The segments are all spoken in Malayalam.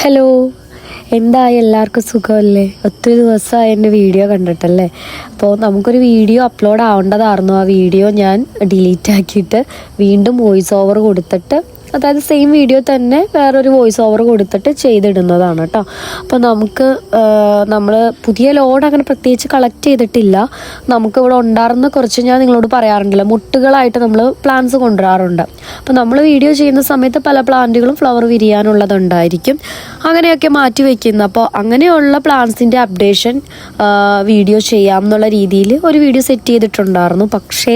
ഹലോ. എന്തായി? എല്ലാവർക്കും സുഖമല്ലേ? ഒത്തിരി ദിവസമായി എന്റെ വീഡിയോ കണ്ടിട്ടല്ലേ? അപ്പോൾ നമുക്കൊരു വീഡിയോ അപ്ലോഡ് ആവേണ്ടതായിരുന്നു. ആ വീഡിയോ ഞാൻ ഡിലീറ്റ് ആക്കിയിട്ട് വീണ്ടും വോയിസ് ഓവർ കൊടുത്തിട്ട് അതായത് സെയിം വീഡിയോ തന്നെ വേറൊരു വോയിസ് ഓവർ കൊടുത്തിട്ട് ചെയ്തിടുന്നതാണ് കേട്ടോ അപ്പോൾ നമുക്ക് നമ്മൾ പുതിയ ലോഡ് അങ്ങനെ പ്രത്യേകിച്ച് കളക്ട് ചെയ്തിട്ടില്ല. നമുക്ക് ഇവിടെ ഉണ്ടായിരുന്ന കുറച്ച് ഞാൻ നിങ്ങളോട് പറയാറുണ്ടല്ലോ. മുട്ടുകളായിട്ട് നമ്മൾ പ്ലാന്റ്സ് കൊണ്ടുവരാറുണ്ട്. അപ്പോൾ നമ്മൾ വീഡിയോ ചെയ്യുന്ന സമയത്ത് പല പ്ലാന്റുകളും ഫ്ലവർ വിരിയാനുള്ളതുണ്ടായിരിക്കും. അങ്ങനെയൊക്കെ മാറ്റി വയ്ക്കുന്ന അപ്പോൾ അങ്ങനെയുള്ള പ്ലാന്റ്സിന്റെ അപ്ഡേഷൻ വീഡിയോ ചെയ്യാം എന്നുള്ള രീതിയിൽ ഒരു വീഡിയോ സെറ്റ് ചെയ്തിട്ടുണ്ടായിരുന്നു. പക്ഷേ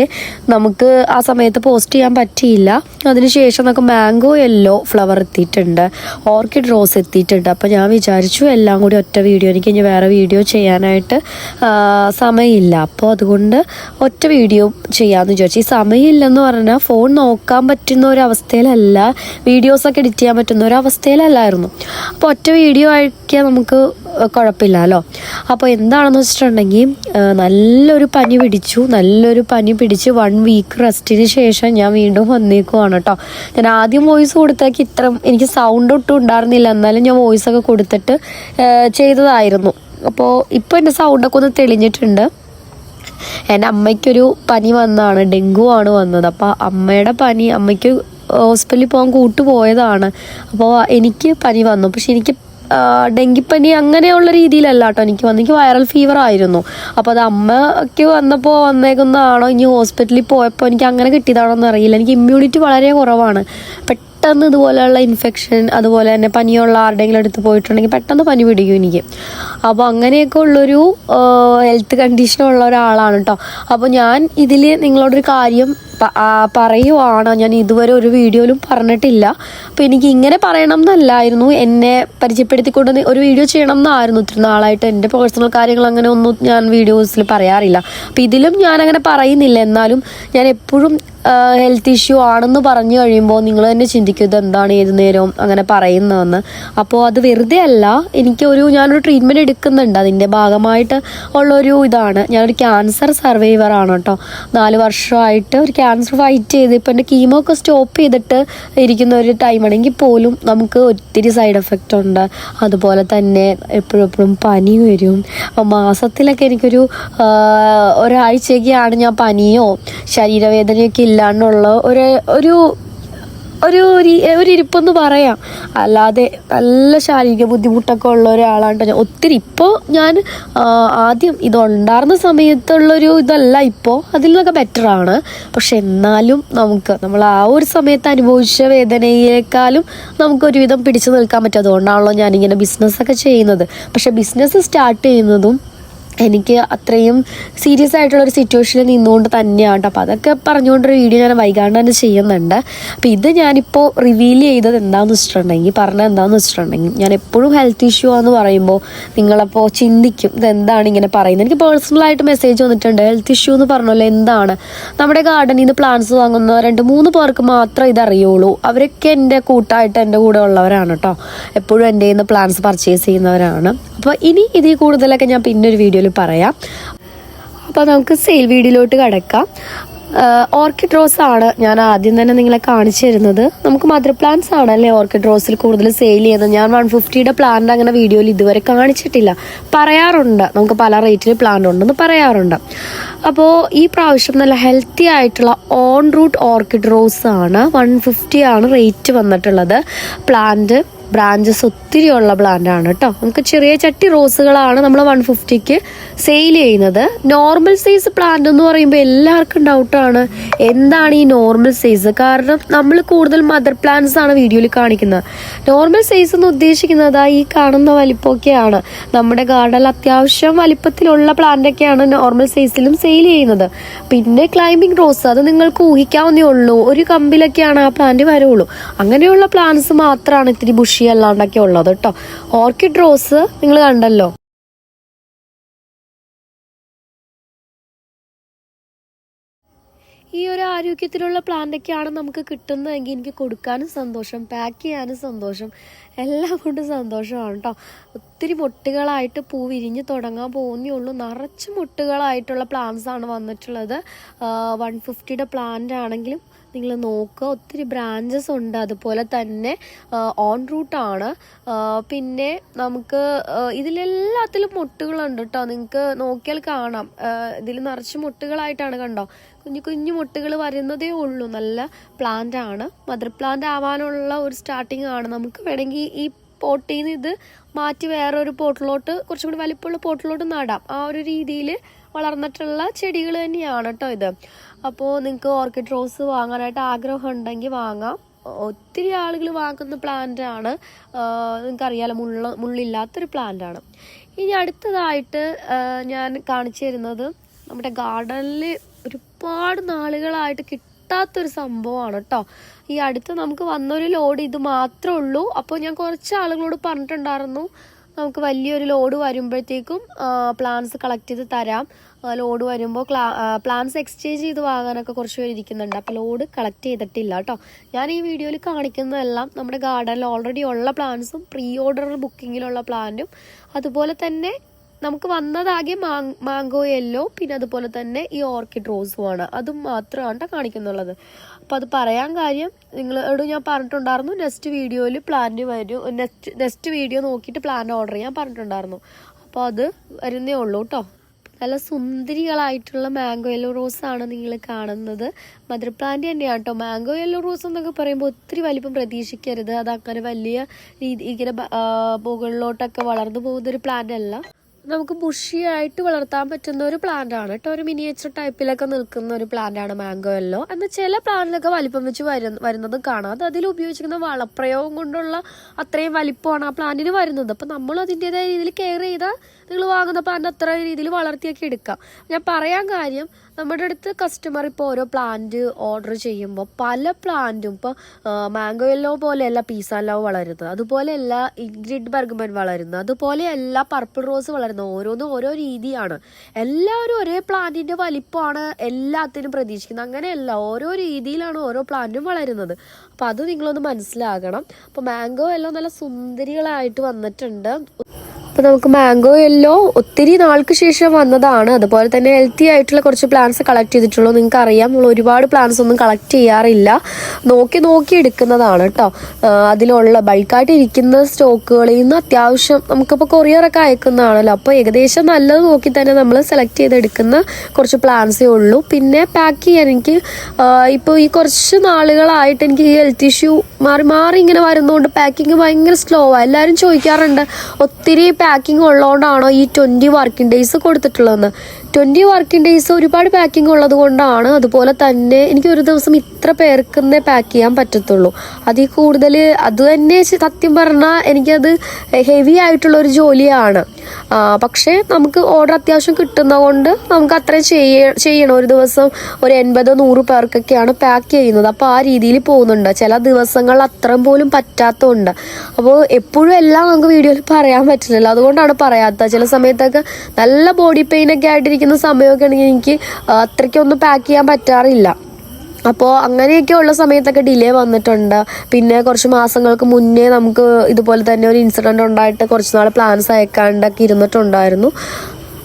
നമുക്ക് ആ സമയത്ത് പോസ്റ്റ് ചെയ്യാൻ പറ്റിയില്ല. അതിനുശേഷം നമുക്ക് മാംഗോ യെല്ലോ ഫ്ലവർ എത്തിയിട്ടുണ്ട്. ഓർക്കിഡ് റോസ് എത്തിയിട്ടുണ്ട്. അപ്പോൾ ഞാൻ വിചാരിച്ചു എല്ലാം കൂടി ഒറ്റ വീഡിയോ എനിക്ക് ഇനി വേറെ വീഡിയോ ചെയ്യാനായിട്ട് സമയമില്ല. അപ്പോൾ അതുകൊണ്ട് ഒറ്റ വീഡിയോ ചെയ്യാമെന്ന് വിചാരിച്ചു. ഈ സമയമില്ലെന്ന് പറഞ്ഞാൽ ഫോൺ നോക്കാൻ പറ്റുന്ന ഒരു അവസ്ഥയിലല്ല വീഡിയോസൊക്കെ എഡിറ്റ് ചെയ്യാൻ പറ്റുന്ന ഒരു അവസ്ഥയിലല്ലായിരുന്നു അപ്പോൾ ഒറ്റ വീഡിയോ ആക്കിയാൽ നമുക്ക് കുഴപ്പമില്ലല്ലോ അപ്പോൾ എന്താണെന്ന് വെച്ചിട്ടുണ്ടെങ്കിൽ നല്ലൊരു പനി പിടിച്ചു. നല്ലൊരു പനി പിടിച്ച് വൺ വീക്ക് റെസ്റ്റിന് ശേഷം ഞാൻ വീണ്ടും വന്നേക്കുവാണ് കേട്ടോ. ഞാൻ ആദ്യം വോയിസ് കൊടുത്തേക്ക് ഇത്ര എനിക്ക് സൗണ്ട് ഒട്ടും ഉണ്ടായിരുന്നില്ല. എന്നാലും ഞാൻ വോയിസ് ഒക്കെ കൊടുത്തിട്ട് ചെയ്തതായിരുന്നു. അപ്പോൾ ഇപ്പോൾ എന്റെ സൗണ്ടൊക്കെ ഒന്ന് തെളിഞ്ഞിട്ടുണ്ട്. എന്റെ അമ്മയ്ക്കൊരു പനി വന്നതാണ്. ഡെങ്കു ആണ് വന്നത്. അപ്പോൾ അമ്മയുടെ പനി അമ്മയ്ക്ക് ഹോസ്പിറ്റലിൽ പോകാൻ കൂട്ടുപോയതാണ്. അപ്പോൾ എനിക്ക് പനി വന്നു. പക്ഷെ എനിക്ക് ഡെങ്കിപ്പനി അങ്ങനെയുള്ള രീതിയിലല്ല കേട്ടോ എനിക്ക് വന്നു എനിക്ക് വൈറൽ ഫീവർ ആയിരുന്നു. അപ്പോൾ അത് അമ്മയ്ക്ക് വന്നപ്പോൾ വന്നേക്കുന്നതാണോ? ഇനി ഹോസ്പിറ്റലിൽ പോയപ്പോൾ എനിക്ക് അങ്ങനെ കിട്ടിയതാണോ എന്ന് അറിയില്ല. എനിക്ക് ഇമ്മ്യൂണിറ്റി വളരെ കുറവാണ്. പെട്ടെന്ന് ഇതുപോലെയുള്ള ഇൻഫെക്ഷൻ അതുപോലെ തന്നെ പനിയുള്ള ആരുടെയെങ്കിലും എടുത്ത് പോയിട്ടുണ്ടെങ്കിൽ പെട്ടെന്ന് പനി പിടിക്കും എനിക്ക്. അപ്പോൾ അങ്ങനെയൊക്കെ ഉള്ളൊരു ഹെൽത്ത് കണ്ടീഷൻ ഉള്ള ഒരാളാണ് കേട്ടോ. അപ്പോൾ ഞാൻ ഇതിൽ നിങ്ങളോടൊരു കാര്യം പറയുവാണ്. ഞാൻ ഇതുവരെ ഒരു വീഡിയോയിലും പറഞ്ഞിട്ടില്ല. അപ്പോൾ എനിക്ക് ഇങ്ങനെ പറയണം എന്നല്ലായിരുന്നു. എന്നെ പരിചയപ്പെടുത്തിക്കൊണ്ട് ഒരു വീഡിയോ ചെയ്യണം എന്നായിരുന്നു. ഒത്തിരി നാളായിട്ട് എന്റെ പേഴ്സണൽ കാര്യങ്ങൾ അങ്ങനെ ഒന്നും ഞാൻ വീഡിയോസിൽ പറയാറില്ല. അപ്പോൾ ഇതിലും ഞാൻ അങ്ങനെ പറയുന്നില്ല. എന്നാലും ഞാൻ എപ്പോഴും ഹെൽത്ത് ഇഷ്യൂ ആണെന്ന് പറഞ്ഞു കഴിയുമ്പോൾ നിങ്ങൾ തന്നെ ചിന്തിക്കും ഇത് എന്താണ് ഏത് നേരവും അങ്ങനെ പറയുന്നതെന്ന്. അപ്പോൾ അത് വെറുതെ അല്ല എനിക്ക് എനിക്കൊരു ഞാനൊരു ട്രീറ്റ്മെന്റ് എടുക്കുന്നുണ്ട്. അതിന്റെ ഭാഗമായിട്ട് ഉള്ളൊരു ഇതാണ്. ഞാനൊരു ക്യാൻസർ സർവൈവർ ആണ് കേട്ടോ. നാല് വർഷമായിട്ട് ഒരു ക്യാൻസർ ഫൈറ്റ് ചെയ്ത് ഇപ്പം എന്റെ കീമോ ഒക്കെ സ്റ്റോപ്പ് ചെയ്തിട്ട് ഇരിക്കുന്ന ഒരു ടൈമാണെങ്കിൽ പോലും നമുക്ക് ഒത്തിരി സൈഡ് എഫക്റ്റ് ഉണ്ട്. അതുപോലെ തന്നെ എപ്പോഴും എപ്പോഴും പനി വരും. അപ്പോൾ മാസത്തിലൊക്കെ എനിക്കൊരു ഒരാഴ്ചയൊക്കെയാണ് ഞാൻ പനിയോ ശരീരവേദനയൊക്കെ ഇല്ലാണ്ടുള്ള ഒരു ഒരു ഒരു ഒരു- ഇരിപ്പെന്ന് പറയാം. അല്ലാതെ നല്ല ശാരീരിക ബുദ്ധിമുട്ടൊക്കെ ഉള്ള ഒരാളാണ് ഞാൻ. ഒത്തിരി ഇപ്പോൾ ഞാൻ ആദ്യം ആദ്യം ഇതുണ്ടായിരുന്ന സമയത്തുള്ളൊരു ഇതല്ല ഇപ്പോൾ അതിൽ നിന്നൊക്കെ ബെറ്ററാണ് പക്ഷെ എന്നാലും നമുക്ക് നമ്മൾ ആ ഒരു സമയത്ത് അനുഭവിച്ച വേദനയേക്കാളും നമുക്ക് ഒരുവിധം പിടിച്ചു നിൽക്കാൻ പറ്റും. അതുകൊണ്ടാണല്ലോ ഞാനിങ്ങനെ ബിസിനസ്സൊക്കെ ചെയ്യുന്നത്. പക്ഷെ ബിസിനസ് സ്റ്റാർട്ട് ചെയ്യുന്നതും എനിക്ക് അത്രയും സീരിയസ് ആയിട്ടുള്ള ഒരു സിറ്റുവേഷനിൽ നിന്നുകൊണ്ട് തന്നെയാണ് കേട്ടോ അപ്പോൾ അതൊക്കെ പറഞ്ഞുകൊണ്ടൊരു വീഡിയോ ഞാൻ വൈകാണ്ട് തന്നെ ചെയ്യുന്നുണ്ട്. അപ്പോൾ ഇത് ഞാനിപ്പോൾ റിവീൽ ചെയ്തത് എന്താണെന്ന് വെച്ചിട്ടുണ്ടെങ്കിൽ പറഞ്ഞത് എന്താണെന്ന് വെച്ചിട്ടുണ്ടെങ്കിൽ ഞാൻ എപ്പോഴും ഹെൽത്ത് ഇഷ്യൂ ആണെന്ന് പറയുമ്പോൾ നിങ്ങളപ്പോൾ ചിന്തിക്കും ഇത് എന്താണ് ഇങ്ങനെ പറയുന്നത്. എനിക്ക് പേഴ്സണലായിട്ട് മെസ്സേജ് വന്നിട്ടുണ്ട് ഹെൽത്ത് ഇഷ്യൂ എന്ന് പറഞ്ഞല്ലോ എന്താണ്? നമ്മുടെ ഗാർഡനിൽ നിന്ന് പ്ലാന്റ്സ് വാങ്ങുന്ന രണ്ട് മൂന്ന് പേർക്ക് മാത്രമേ ഇതറിയുള്ളൂ. അവരൊക്കെ എന്റെ കൂട്ടായിട്ട് എന്റെ കൂടെ ഉള്ളവരാണ് കേട്ടോ എപ്പോഴും എന്റെ നിന്ന് പ്ലാന്റ്സ് പർച്ചേസ് ചെയ്യുന്നവരാണ്. അപ്പോൾ ഇനി ഇതിൽ കൂടുതലൊക്കെ ഞാൻ പിന്നെ ഒരു വീഡിയോയിൽ പറയാം. അപ്പോൾ നമുക്ക് സെയിൽ വീഡിയോയിലോട്ട് കടക്കാം. ഓർക്കിഡ് റോസ് ആണ് ഞാൻ ആദ്യം തന്നെ നിങ്ങളെ കാണിച്ചു തരുന്നത്. നമുക്ക് മദർ പ്ലാന്റ്സ് ആണല്ലേ ഓർക്കിഡ് റോസിൽ കൂടുതൽ സെയിൽ ചെയ്യുന്നത്. ഞാൻ വൺ ഫിഫ്റ്റിയുടെ പ്ലാന്റ് അങ്ങനെ വീഡിയോയിൽ ഇതുവരെ കാണിച്ചിട്ടില്ല. പറയാറുണ്ട്. നമുക്ക് പല റേറ്റിൽ പ്ലാന്റ് ഉണ്ടെന്ന് പറയാറുണ്ട്. അപ്പോൾ ഈ പ്രാവശ്യം നല്ല ഹെൽത്തി ആയിട്ടുള്ള ഓൺ റൂട്ട് ഓർക്കിഡ് റോസ് ആണ്. വൺ ഫിഫ്റ്റി ആണ് റേറ്റ് വന്നിട്ടുള്ളത്. പ്ലാന്റ് ബ്രാഞ്ചസ് ഒത്തിരി ഉള്ള പ്ലാന്റ് ആണ് കേട്ടോ. നമുക്ക് ചെറിയ ചട്ടി റോസുകളാണ് നമ്മൾ വൺ ഫിഫ്റ്റിക്ക് സെയിൽ ചെയ്യുന്നത്. നോർമൽ സൈസ് പ്ലാന്റ് എന്ന് പറയുമ്പോൾ എല്ലാവർക്കും ഡൗട്ടാണ് എന്താണ് ഈ നോർമൽ സൈസ് കാരണം നമ്മൾ കൂടുതൽ മദർ പ്ലാന്റ്സ് ആണ് വീഡിയോയിൽ കാണിക്കുന്നത്. നോർമൽ സൈസ് എന്ന് ഉദ്ദേശിക്കുന്നത് ഈ കാണുന്ന വലിപ്പമൊക്കെയാണ്. നമ്മുടെ ഗാർഡനിൽ അത്യാവശ്യം വലിപ്പത്തിലുള്ള പ്ലാന്റ് ഒക്കെയാണ് നോർമൽ സൈസിലും സെയിൽ ചെയ്യുന്നത്. പിന്നെ ക്ലൈമ്പിംഗ് റോസ് അത് നിങ്ങൾക്ക് ഊഹിക്കാവുന്നേ ഉള്ളൂ. ഒരു കമ്പിലൊക്കെയാണ് ആ പ്ലാന്റ് വരുള്ളൂ. അങ്ങനെയുള്ള പ്ലാന്റ്സ് മാത്രമാണ് ഇത്തിരി ബുഷി അല്ലാണ്ടൊക്കെ ഉള്ളത് കേട്ടോ ഓർക്കിഡ് റോസ് നിങ്ങൾ കണ്ടല്ലോ. ഈ ഒരു ആരോഗ്യത്തിലുള്ള പ്ലാന്റൊക്കെയാണ് നമുക്ക് കിട്ടുന്നതെങ്കിൽ എനിക്ക് കൊടുക്കാനും സന്തോഷം പാക്ക് ചെയ്യാനും സന്തോഷം എല്ലാം കൊണ്ടും സന്തോഷമാണ് കേട്ടോ ഒത്തിരി മുട്ടുകളായിട്ട് പൂ വിരിഞ്ഞ് തുടങ്ങാൻ പോകുന്നേ ഉള്ളൂ. നിറച്ച് മൊട്ടുകളായിട്ടുള്ള പ്ലാന്റ്സ് ആണ് വന്നിട്ടുള്ളത്. വൺ ഫിഫ്റ്റിയുടെ പ്ലാന്റ് ആണെങ്കിലും നിങ്ങൾ നോക്കുക. ഒത്തിരി ബ്രാഞ്ചസ് ഉണ്ട്. അതുപോലെ തന്നെ ഓൺ റൂട്ടാണ് പിന്നെ നമുക്ക് ഇതിലെല്ലാത്തിലും മുട്ടുകളുണ്ട് കേട്ടോ. നിങ്ങൾക്ക് നോക്കിയാൽ കാണാം. ഇതിൽ നിറച്ച് മുട്ടുകളായിട്ടാണ് കണ്ടോ. കുഞ്ഞു കുഞ്ഞു മുട്ടുകൾ വരുന്നതേ ഉള്ളൂ. നല്ല പ്ലാന്റ് ആണ്. മദർ പ്ലാന്റ് ആവാനുള്ള ഒരു സ്റ്റാർട്ടിങ് ആണ്. നമുക്ക് വേണമെങ്കിൽ ഈ പോട്ടിൽ നിന്ന് ഇത് മാറ്റി വേറൊരു പോട്ടിലോട്ട് കുറച്ചും കൂടി വലിപ്പമുള്ള പോട്ടിലോട്ട് നടാം. ആ ഒരു രീതിയിൽ വളർന്നിട്ടുള്ള ചെടികൾ തന്നെയാണ് കേട്ടോ ഇത്. അപ്പോൾ നിങ്ങൾക്ക് ഓർക്കിഡ് റോസ് വാങ്ങാനായിട്ട് ആഗ്രഹം ഉണ്ടെങ്കിൽ വാങ്ങാം. ഒത്തിരി ആളുകൾ വാങ്ങുന്ന പ്ലാന്റ് ആണ്. നിങ്ങൾക്കറിയാലോ മുള്ള മുള്ളില്ലാത്തൊരു പ്ലാന്റ് ആണ്. ഇനി അടുത്തതായിട്ട് ഞാൻ കാണിച്ചു തരുന്നത് നമ്മുടെ ഗാർഡനിൽ ഒരുപാട് നാളുകളായിട്ട് കിട്ടാത്തൊരു സംഭവമാണ് കേട്ടോ ഈ അടുത്ത് നമുക്ക് വന്നൊരു ലോഡ് ഇത് മാത്രമേ ഉള്ളൂ. അപ്പോൾ ഞാൻ കുറച്ച് ആളുകളോട് പറഞ്ഞിട്ടുണ്ടായിരുന്നു. നമുക്ക് വലിയൊരു ലോഡ് വരുമ്പോഴത്തേക്കും പ്ലാൻസ് കളക്ട് ചെയ്ത് തരാം. ലോഡ് വരുമ്പോൾ പ്ലാൻസ് എക്സ്ചേഞ്ച് ചെയ്ത് വാങ്ങാനൊക്കെ കുറച്ച് പേര് ഇരിക്കുന്നുണ്ട്. അപ്പോൾ ലോഡ് കളക്ട് ചെയ്തിട്ടില്ല കേട്ടോ ഞാൻ ഈ വീഡിയോയിൽ കാണിക്കുന്നതെല്ലാം നമ്മുടെ ഗാർഡനിൽ ഓൾറെഡി ഉള്ള പ്ലാൻസും പ്രീ ഓർഡർ ബുക്കിങ്ങിലുള്ള പ്ലാന്റും അതുപോലെ തന്നെ നമുക്ക് വന്നതാകെ മാങ് മാംഗോ യെല്ലോ പിന്നെ അതുപോലെ തന്നെ ഈ ഓർക്കിഡ് റോസുമാണ് അതും മാത്രമാണ് കാണിക്കുന്നുള്ളത്. അപ്പോൾ അത് പറയാൻ കാര്യം നിങ്ങളോട് ഞാൻ പറഞ്ഞിട്ടുണ്ടായിരുന്നു നെക്സ്റ്റ് വീഡിയോയിൽ പ്ലാന്റ് വരും. നെക്സ്റ്റ് നെക്സ്റ്റ് വീഡിയോ നോക്കിയിട്ട് പ്ലാൻ ഓർഡർ ചെയ്യാൻ പറഞ്ഞിട്ടുണ്ടായിരുന്നു. അപ്പോൾ അത് വരുന്നേ ഉള്ളൂ കേട്ടോ നല്ല സുന്ദരികളായിട്ടുള്ള മാംഗോ യെല്ലോ റോസ് ആണ് നിങ്ങൾ കാണുന്നത്. മദർ പ്ലാന്റ് തന്നെയാണ് കേട്ടോ മാംഗോ യെല്ലോ റോസ് എന്നൊക്കെ പറയുമ്പോൾ ഒത്തിരി വലിപ്പം പ്രതീക്ഷിക്കരുത്. അത് അങ്ങനെ വലിയ രീതി ഇങ്ങനെ മുകളിലോട്ടൊക്കെ വളർന്നു പോകുന്ന ഒരു പ്ലാന്റ് അല്ല. നമുക്ക് ബുഷിയായിട്ട് വളർത്താൻ പറ്റുന്ന ഒരു പ്ലാന്റ് ആണ്. കേട്ടോ ഒരു മിനിയേച്ചർ ടൈപ്പിലൊക്കെ നിൽക്കുന്ന ഒരു പ്ലാന്റ് ആണ് മാംഗോ എല്ലോ എന്നാൽ ചില പ്ലാന്റിലൊക്കെ വലിപ്പം വെച്ച് വരുന്ന വരുന്നത് കാണാം. അത് അതിൽ ഉപയോഗിച്ചിരിക്കുന്ന വളപ്രയോഗം കൊണ്ടുള്ള അത്രയും വലിപ്പമാണ് ആ പ്ലാന്റിന് വരുന്നത്. അപ്പം നമ്മൾ അതിന്റെതായ രീതിയിൽ കെയർ ചെയ്താൽ നിങ്ങൾ വാങ്ങുന്ന പ്ലാന്റ് അത്ര രീതിയിൽ വളർത്തിയൊക്കെ എടുക്കാം. ഞാൻ പറയാൻ കാര്യം നമ്മുടെ അടുത്ത് കസ്റ്റമർ ഇപ്പോൾ ഓരോ പ്ലാന്റ് ഓർഡർ ചെയ്യുമ്പോൾ പല പ്ലാന്റും ഇപ്പോൾ മാംഗോ യെല്ലോ പോലെയല്ല പീസാലോ വളരുന്നത്. അതുപോലെയല്ല ഇൻഗ്രിഡ് ബർഗ്മൻ വളരുന്നത്. അതുപോലെയല്ല പർപ്പിൾ റോസ് വളരുന്നത്. ഓരോന്നും ഓരോ രീതിയാണ്. എല്ലാവരും ഒരേ പ്ലാന്റിന്റെ വലിപ്പമാണ് എല്ലാത്തിനും പ്രതീക്ഷിക്കുന്നത്. അങ്ങനെയല്ല ഓരോ രീതിയിലാണ് ഓരോ പ്ലാന്റും വളരുന്നത്. അപ്പോൾ അത് നിങ്ങളൊന്ന് മനസ്സിലാക്കണം. അപ്പോൾ മാംഗോ എല്ലാം നല്ല സുന്ദരികളായിട്ട് വന്നിട്ടുണ്ട്. അപ്പോൾ നമുക്ക് മാംഗോ യെല്ലോ ഒത്തിരി നാൾക്ക് ശേഷം വന്നതാണ്. അതുപോലെ തന്നെ ഹെൽത്തി ആയിട്ടുള്ള കുറച്ച് പ്ലാന്റ്സ് കളക്ട് ചെയ്തിട്ടുള്ളൂ. നിങ്ങൾക്ക് അറിയാം നമ്മൾ ഒരുപാട് പ്ലാന്റ്സ് ഒന്നും കളക്ട് ചെയ്യാറില്ല. നോക്കി നോക്കി എടുക്കുന്നതാണ് കേട്ടോ അതിലുള്ള ബൾക്കായിട്ട് ഇരിക്കുന്ന സ്റ്റോക്കുകളിൽ നിന്ന് അത്യാവശ്യം നമുക്കിപ്പോൾ കൊറിയറൊക്കെ അയക്കുന്നതാണല്ലോ. അപ്പോൾ ഏകദേശം നല്ലത് നോക്കി തന്നെ നമ്മൾ സെലക്ട് ചെയ്തെടുക്കുന്ന കുറച്ച് പ്ലാന്റ്സേ ഉള്ളൂ. പിന്നെ പാക്ക് ചെയ്യാൻ എനിക്ക് ഇപ്പോൾ ഈ കുറച്ച് നാളുകളായിട്ട് എനിക്ക് ഈ ഹെൽത്ത് ഇഷ്യൂ മാറി മാറി ഇങ്ങനെ വരുന്നതുകൊണ്ട് പാക്കിങ് ഭയങ്കര സ്ലോ ആണ് എല്ലാവരും ചോദിക്കാറുണ്ട് ഒത്തിരി പാക്കിംഗ് ഉള്ളതുകൊണ്ടാണോ ഈ ട്വന്റി വർക്കിംഗ് ഡേയ്സ് കൊടുത്തിട്ടുള്ളതെന്ന്? ട്വന്റി വർക്കിംഗ് ഡേയ്സ് ഒരുപാട് പാക്കിംഗ് ഉള്ളത് കൊണ്ടാണ് അതുപോലെ തന്നെ എനിക്ക് ഒരു ദിവസം ഇത്ര പേർക്കെന്നേ പാക്ക് ചെയ്യാൻ പറ്റത്തുള്ളൂ. അതിൽ കൂടുതൽ അത് തന്നെ സത്യം പറഞ്ഞാൽ എനിക്കത് ഹെവി ആയിട്ടുള്ള ഒരു ജോലിയാണ്. പക്ഷേ നമുക്ക് ഓർഡർ അത്യാവശ്യം കിട്ടുന്നതുകൊണ്ട് നമുക്ക് അത്രയും ചെയ്യ ചെയ്യണം. ഒരു ദിവസം ഒരു എൺപതോ നൂറ് പേർക്കൊക്കെയാണ് പാക്ക് ചെയ്യുന്നത്. അപ്പോൾ ആ രീതിയിൽ പോകുന്നുണ്ട്. ചില ദിവസങ്ങൾ അത്രയും പോലും പറ്റാത്തതുണ്ട് അപ്പോൾ എപ്പോഴും എല്ലാം നമുക്ക് വീഡിയോയിൽ പറയാൻ പറ്റില്ലല്ലോ. അതുകൊണ്ടാണ് പറയാത്തത്. ചില സമയത്തൊക്കെ നല്ല ബോഡി പെയിനൊക്കെ ആയിട്ടിരിക്കുന്ന സമയമൊക്കെ ആണെങ്കിൽ എനിക്ക് അത്രയ്ക്കൊന്നും പാക്ക് ചെയ്യാൻ പറ്റാറില്ല. അപ്പോൾ അങ്ങനെയൊക്കെ ഉള്ള സമയത്തൊക്കെ ഡിലേ വന്നിട്ടുണ്ട്. പിന്നെ കുറച്ച് മാസങ്ങൾക്ക് മുന്നേ നമുക്ക് ഇതുപോലെ തന്നെ ഒരു ഇൻസിഡന്റ് ഉണ്ടായിട്ട് കുറച്ച് നാൾ പ്ലാൻസ് അയക്കാണ്ടൊക്കെ ഇരുന്നിട്ടുണ്ടായിരുന്നു.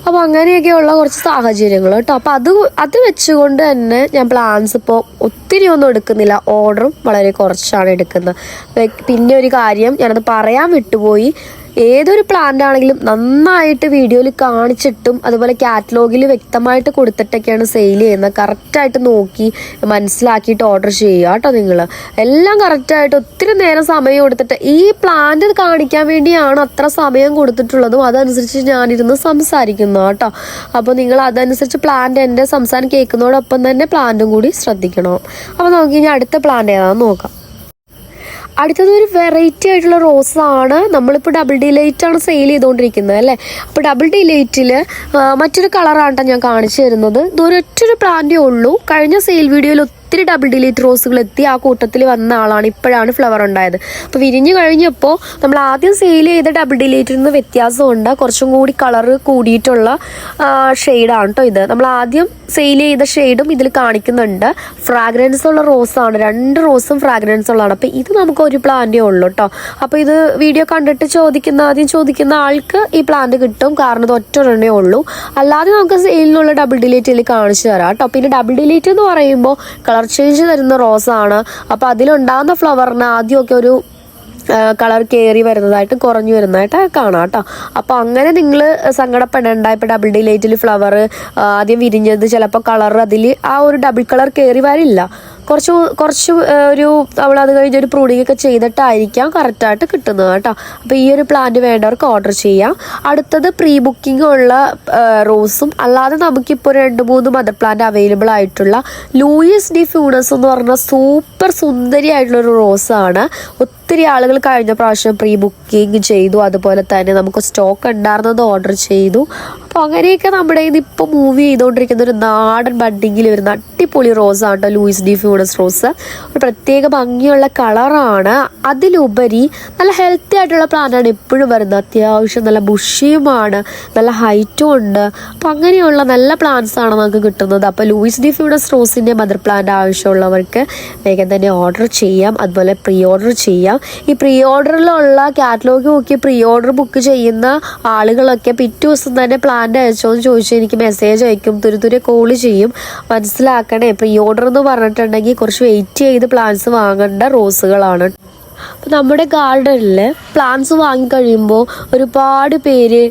അപ്പോൾ അങ്ങനെയൊക്കെയുള്ള കുറച്ച് സാഹചര്യങ്ങൾ കേട്ടോ. അപ്പോൾ അത് അത് വെച്ചുകൊണ്ട് തന്നെ ഞാൻ പ്ലാൻസ് ഇപ്പോൾ ഒത്തിരി ഒന്നും എടുക്കുന്നില്ല. ഓർഡറും വളരെ കുറച്ചാണ് എടുക്കുന്നത്. പിന്നെ ഒരു കാര്യം ഞാനത് പറയാൻ വിട്ടുപോയി. ഏതൊരു പ്ലാന്റ് ആണെങ്കിലും നന്നായിട്ട് വീഡിയോയിൽ കാണിച്ചിട്ടും അതുപോലെ കാറ്റലോഗിൽ വ്യക്തമായിട്ട് കൊടുത്തിട്ടൊക്കെയാണ് സെയിൽ ചെയ്യുന്നത്. കറക്റ്റായിട്ട് നോക്കി മനസ്സിലാക്കിയിട്ട് ഓർഡർ ചെയ്യുക കേട്ടോ നിങ്ങൾ എല്ലാം കറക്റ്റായിട്ട് ഒത്തിരി നേരം സമയം കൊടുത്തിട്ട് ഈ പ്ലാന്റ് കാണിക്കാൻ വേണ്ടിയാണ് അത്ര സമയം കൊടുത്തിട്ടുള്ളതും അതനുസരിച്ച് ഞാനിരുന്ന് സംസാരിക്കുന്നു കേട്ടോ. അപ്പോൾ നിങ്ങൾ അതനുസരിച്ച് പ്ലാന്റ് എന്റെ സംസാരം കേൾക്കുന്നതോടൊപ്പം തന്നെ പ്ലാന്റും കൂടി ശ്രദ്ധിക്കണം. അപ്പോൾ നോക്കി ഇനി അടുത്ത പ്ലാന്റ് ഏതാണെന്ന് നോക്കാം. അടുത്തത് ഒരു വെറൈറ്റി ആയിട്ടുള്ള റോസ് ആണ്. നമ്മളിപ്പോൾ ഡബിൾ ഡിലൈറ്റ് ആണ് സെയിൽ ചെയ്തുകൊണ്ടിരിക്കുന്നത് അല്ലേ? അപ്പോൾ ഡബിൾ ഡിലൈറ്റിൽ മറ്റൊരു കളറാണ് ഞാൻ കാണിച്ചു തരുന്നത്. ഇതൊരൊറ്റൊരു പ്ലാന്റേ ഉള്ളൂ. കഴിഞ്ഞ സെയിൽ വീഡിയോയിൽ ഒത്തിരി ഡബിൾ ഡിലീറ്റ് റോസുകൾ എത്തി ആ കൂട്ടത്തിൽ വന്ന ആളാണ് ഇപ്പോഴാണ് ഫ്ലവർ ഉണ്ടായത്. അപ്പോൾ വിരിഞ്ഞു കഴിഞ്ഞപ്പോൾ നമ്മൾ ആദ്യം സെയിൽ ചെയ്ത ഡബിൾ ഡിലീറ്റിൽ നിന്ന് വ്യത്യാസമുണ്ട് കുറച്ചും കൂടി കളറ് കൂടിയിട്ടുള്ള ഷെയ്ഡാണ് കേട്ടോ ഇത്. നമ്മൾ ആദ്യം സെയിൽ ചെയ്ത ഷെയ്ഡും ഇതിൽ കാണിക്കുന്നുണ്ട്. ഫ്രാഗ്രൻസ് ഉള്ള റോസാണ് രണ്ട് റോസും ഫ്രാഗ്രൻസ് ഉള്ളതാണ്. അപ്പോൾ ഇത് നമുക്ക് ഒരു പ്ലാന്റേ ഉള്ളൂ കേട്ടോ അപ്പോൾ ഇത് വീഡിയോ കണ്ടിട്ട് ചോദിക്കുന്ന ആദ്യം ചോദിക്കുന്ന ആൾക്ക് ഈ പ്ലാന്റ് കിട്ടും. കാരണം ഇത് ഒറ്റ ഒരെണ്ണേ ഉള്ളൂ. അല്ലാതെ നമുക്ക് സെയിലിനുള്ള ഡബിൾ ഡിലീറ്റ് ഇതിൽ കാണിച്ചു തരാം കേട്ടോ പിന്നെ ഡബിൾ ഡിലീറ്റ് എന്ന് പറയുമ്പോൾ കളർ ചേഞ്ച് തരുന്ന റോസാണ്. അപ്പോൾ അതിലുണ്ടാകുന്ന ഫ്ലവറിന് ആദ്യമൊക്കെ ഒരു കളർ കയറി വരുന്നതായിട്ട് കുറഞ്ഞു വരുന്നതായിട്ട് കാണാം കേട്ടോ. അപ്പോൾ അങ്ങനെ നിങ്ങൾ സങ്കടപ്പെടേണ്ട. ഇപ്പോൾ ഡബിൾ ഡിലേറ്റിൽ ഫ്ലവർ ആദ്യം വിരിഞ്ഞത് ചിലപ്പോൾ കളർ അതിൽ ആ ഒരു ഡബിൾ കളർ കയറി വരില്ല. കുറച്ച് കുറച്ച് ഒരു അവൾ അത് കഴിഞ്ഞ് ഒരു പ്രൂണിംഗ് ഒക്കെ ചെയ്തിട്ടായിരിക്കാം കറക്റ്റായിട്ട് കിട്ടുന്നത് കേട്ടോ. അപ്പോൾ ഈ ഒരു പ്ലാന്റ് വേണ്ടവർക്ക് ഓർഡർ ചെയ്യാം. അടുത്തത് പ്രീ ബുക്കിംഗ് ഉള്ള റോസും അല്ലാതെ നമുക്കിപ്പോൾ രണ്ട് മൂന്ന് മദർ പ്ലാന്റ് അവൈലബിൾ ആയിട്ടുള്ള ലൂയിസ് ഡി ഫ്യൂണസ് എന്ന് പറഞ്ഞ സൂപ്പർ സുന്ദരിയായിട്ടുള്ളൊരു റോസാണ് ഒത്തിരി ആളുകൾ കഴിഞ്ഞ പ്രാവശ്യം പ്രീ ബുക്കിംഗ് ചെയ്തു. അതുപോലെ തന്നെ നമുക്ക് സ്റ്റോക്ക് ഉണ്ടായിരുന്നത് ഓർഡർ ചെയ്തു. അപ്പോൾ അങ്ങനെയൊക്കെ നമ്മുടെ ഇത് ഇപ്പോൾ മൂവ് ചെയ്തുകൊണ്ടിരിക്കുന്ന ഒരു നാടൻ ബഡ്ഡിങ്ങിൽ വരുന്ന അടിപൊളി റോസാണ് കേട്ടോ ലൂയിസ് ഡി ഫ്യൂണസ് റോസ് ഒരു പ്രത്യേക ഭംഗിയുള്ള കളറാണ് അതിലുപരി നല്ല ഹെൽത്തി ആയിട്ടുള്ള പ്ലാന്റാണ് എപ്പോഴും വരുന്നത്. അത്യാവശ്യം നല്ല ബുഷിയുമാണ് നല്ല ഹൈറ്റും ഉണ്ട്. അപ്പോൾ അങ്ങനെയുള്ള നല്ല പ്ലാന്റ്സ് ആണ് നമുക്ക് കിട്ടുന്നത്. അപ്പോൾ ലൂയിസ് ഡി ഫ്യൂണസ് റോസിന്റെ മദർ പ്ലാന്റ് ആവശ്യമുള്ളവർക്ക് വേഗം തന്നെ ഓർഡർ ചെയ്യാം. അതുപോലെ പ്രീ ഓർഡർ ചെയ്യാം. ഈ പ്രീ ഓർഡറിലുള്ള കാറ്റലോഗ് നോക്കി പ്രീ ഓർഡർ ബുക്ക് ചെയ്യുന്ന ആളുകളൊക്കെ പിറ്റേ ദിവസം തന്നെ പ്ലാന്റ് അയച്ചോ എന്ന് ചോദിച്ചു എനിക്ക് മെസ്സേജ് അയക്കും. തുരുതുരെ കോൾ ചെയ്യും. മനസ്സിലാക്കണേ പ്രീ ഓർഡർ എന്ന് പറഞ്ഞിട്ടുണ്ടെങ്കിൽ കുറച്ച് വെയിറ്റ് ചെയ്ത് പ്ലാന്റ്സ് വാങ്ങേണ്ട റോസുകളാണ് അപ്പോൾ നമ്മുടെ ഗാർഡനിൽ പ്ലാന്റ്സ് വാങ്ങിക്കഴിയുമ്പോൾ ഒരുപാട് പേര്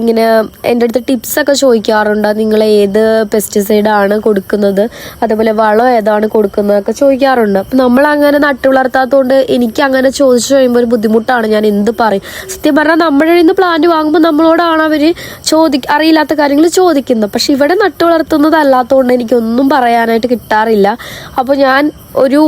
ഇങ്ങനെ എന്റെ അടുത്ത് ടിപ്സൊക്കെ ചോദിക്കാറുണ്ട്. നിങ്ങൾ ഏത് പെസ്റ്റിസൈഡാണ് കൊടുക്കുന്നത്? അതേപോലെ വളം ഏതാണ് കൊടുക്കുന്നതൊക്കെ ചോദിക്കാറുണ്ട്. അപ്പം നമ്മൾ അങ്ങനെ നട്ടു വളർത്താത്തതുകൊണ്ട് എനിക്ക് അങ്ങനെ ചോദിച്ചു കഴിയുമ്പോൾ ഒരു ബുദ്ധിമുട്ടാണ്. ഞാൻ എന്ത് പറയും? സത്യം പറഞ്ഞാൽ നമ്മളിൽ നിന്ന് പ്ലാന്റ് വാങ്ങുമ്പോൾ നമ്മളോടാണ് അവർ ചോദി അറിയില്ലാത്ത കാര്യങ്ങൾ ചോദിക്കുന്നത്. പക്ഷെ ഇവിടെ നട്ടു വളർത്തുന്നതല്ലാത്തതുകൊണ്ട് എനിക്കൊന്നും പറയാനായിട്ട് കിട്ടാറില്ല. അപ്പോൾ ഞാൻ ഒരു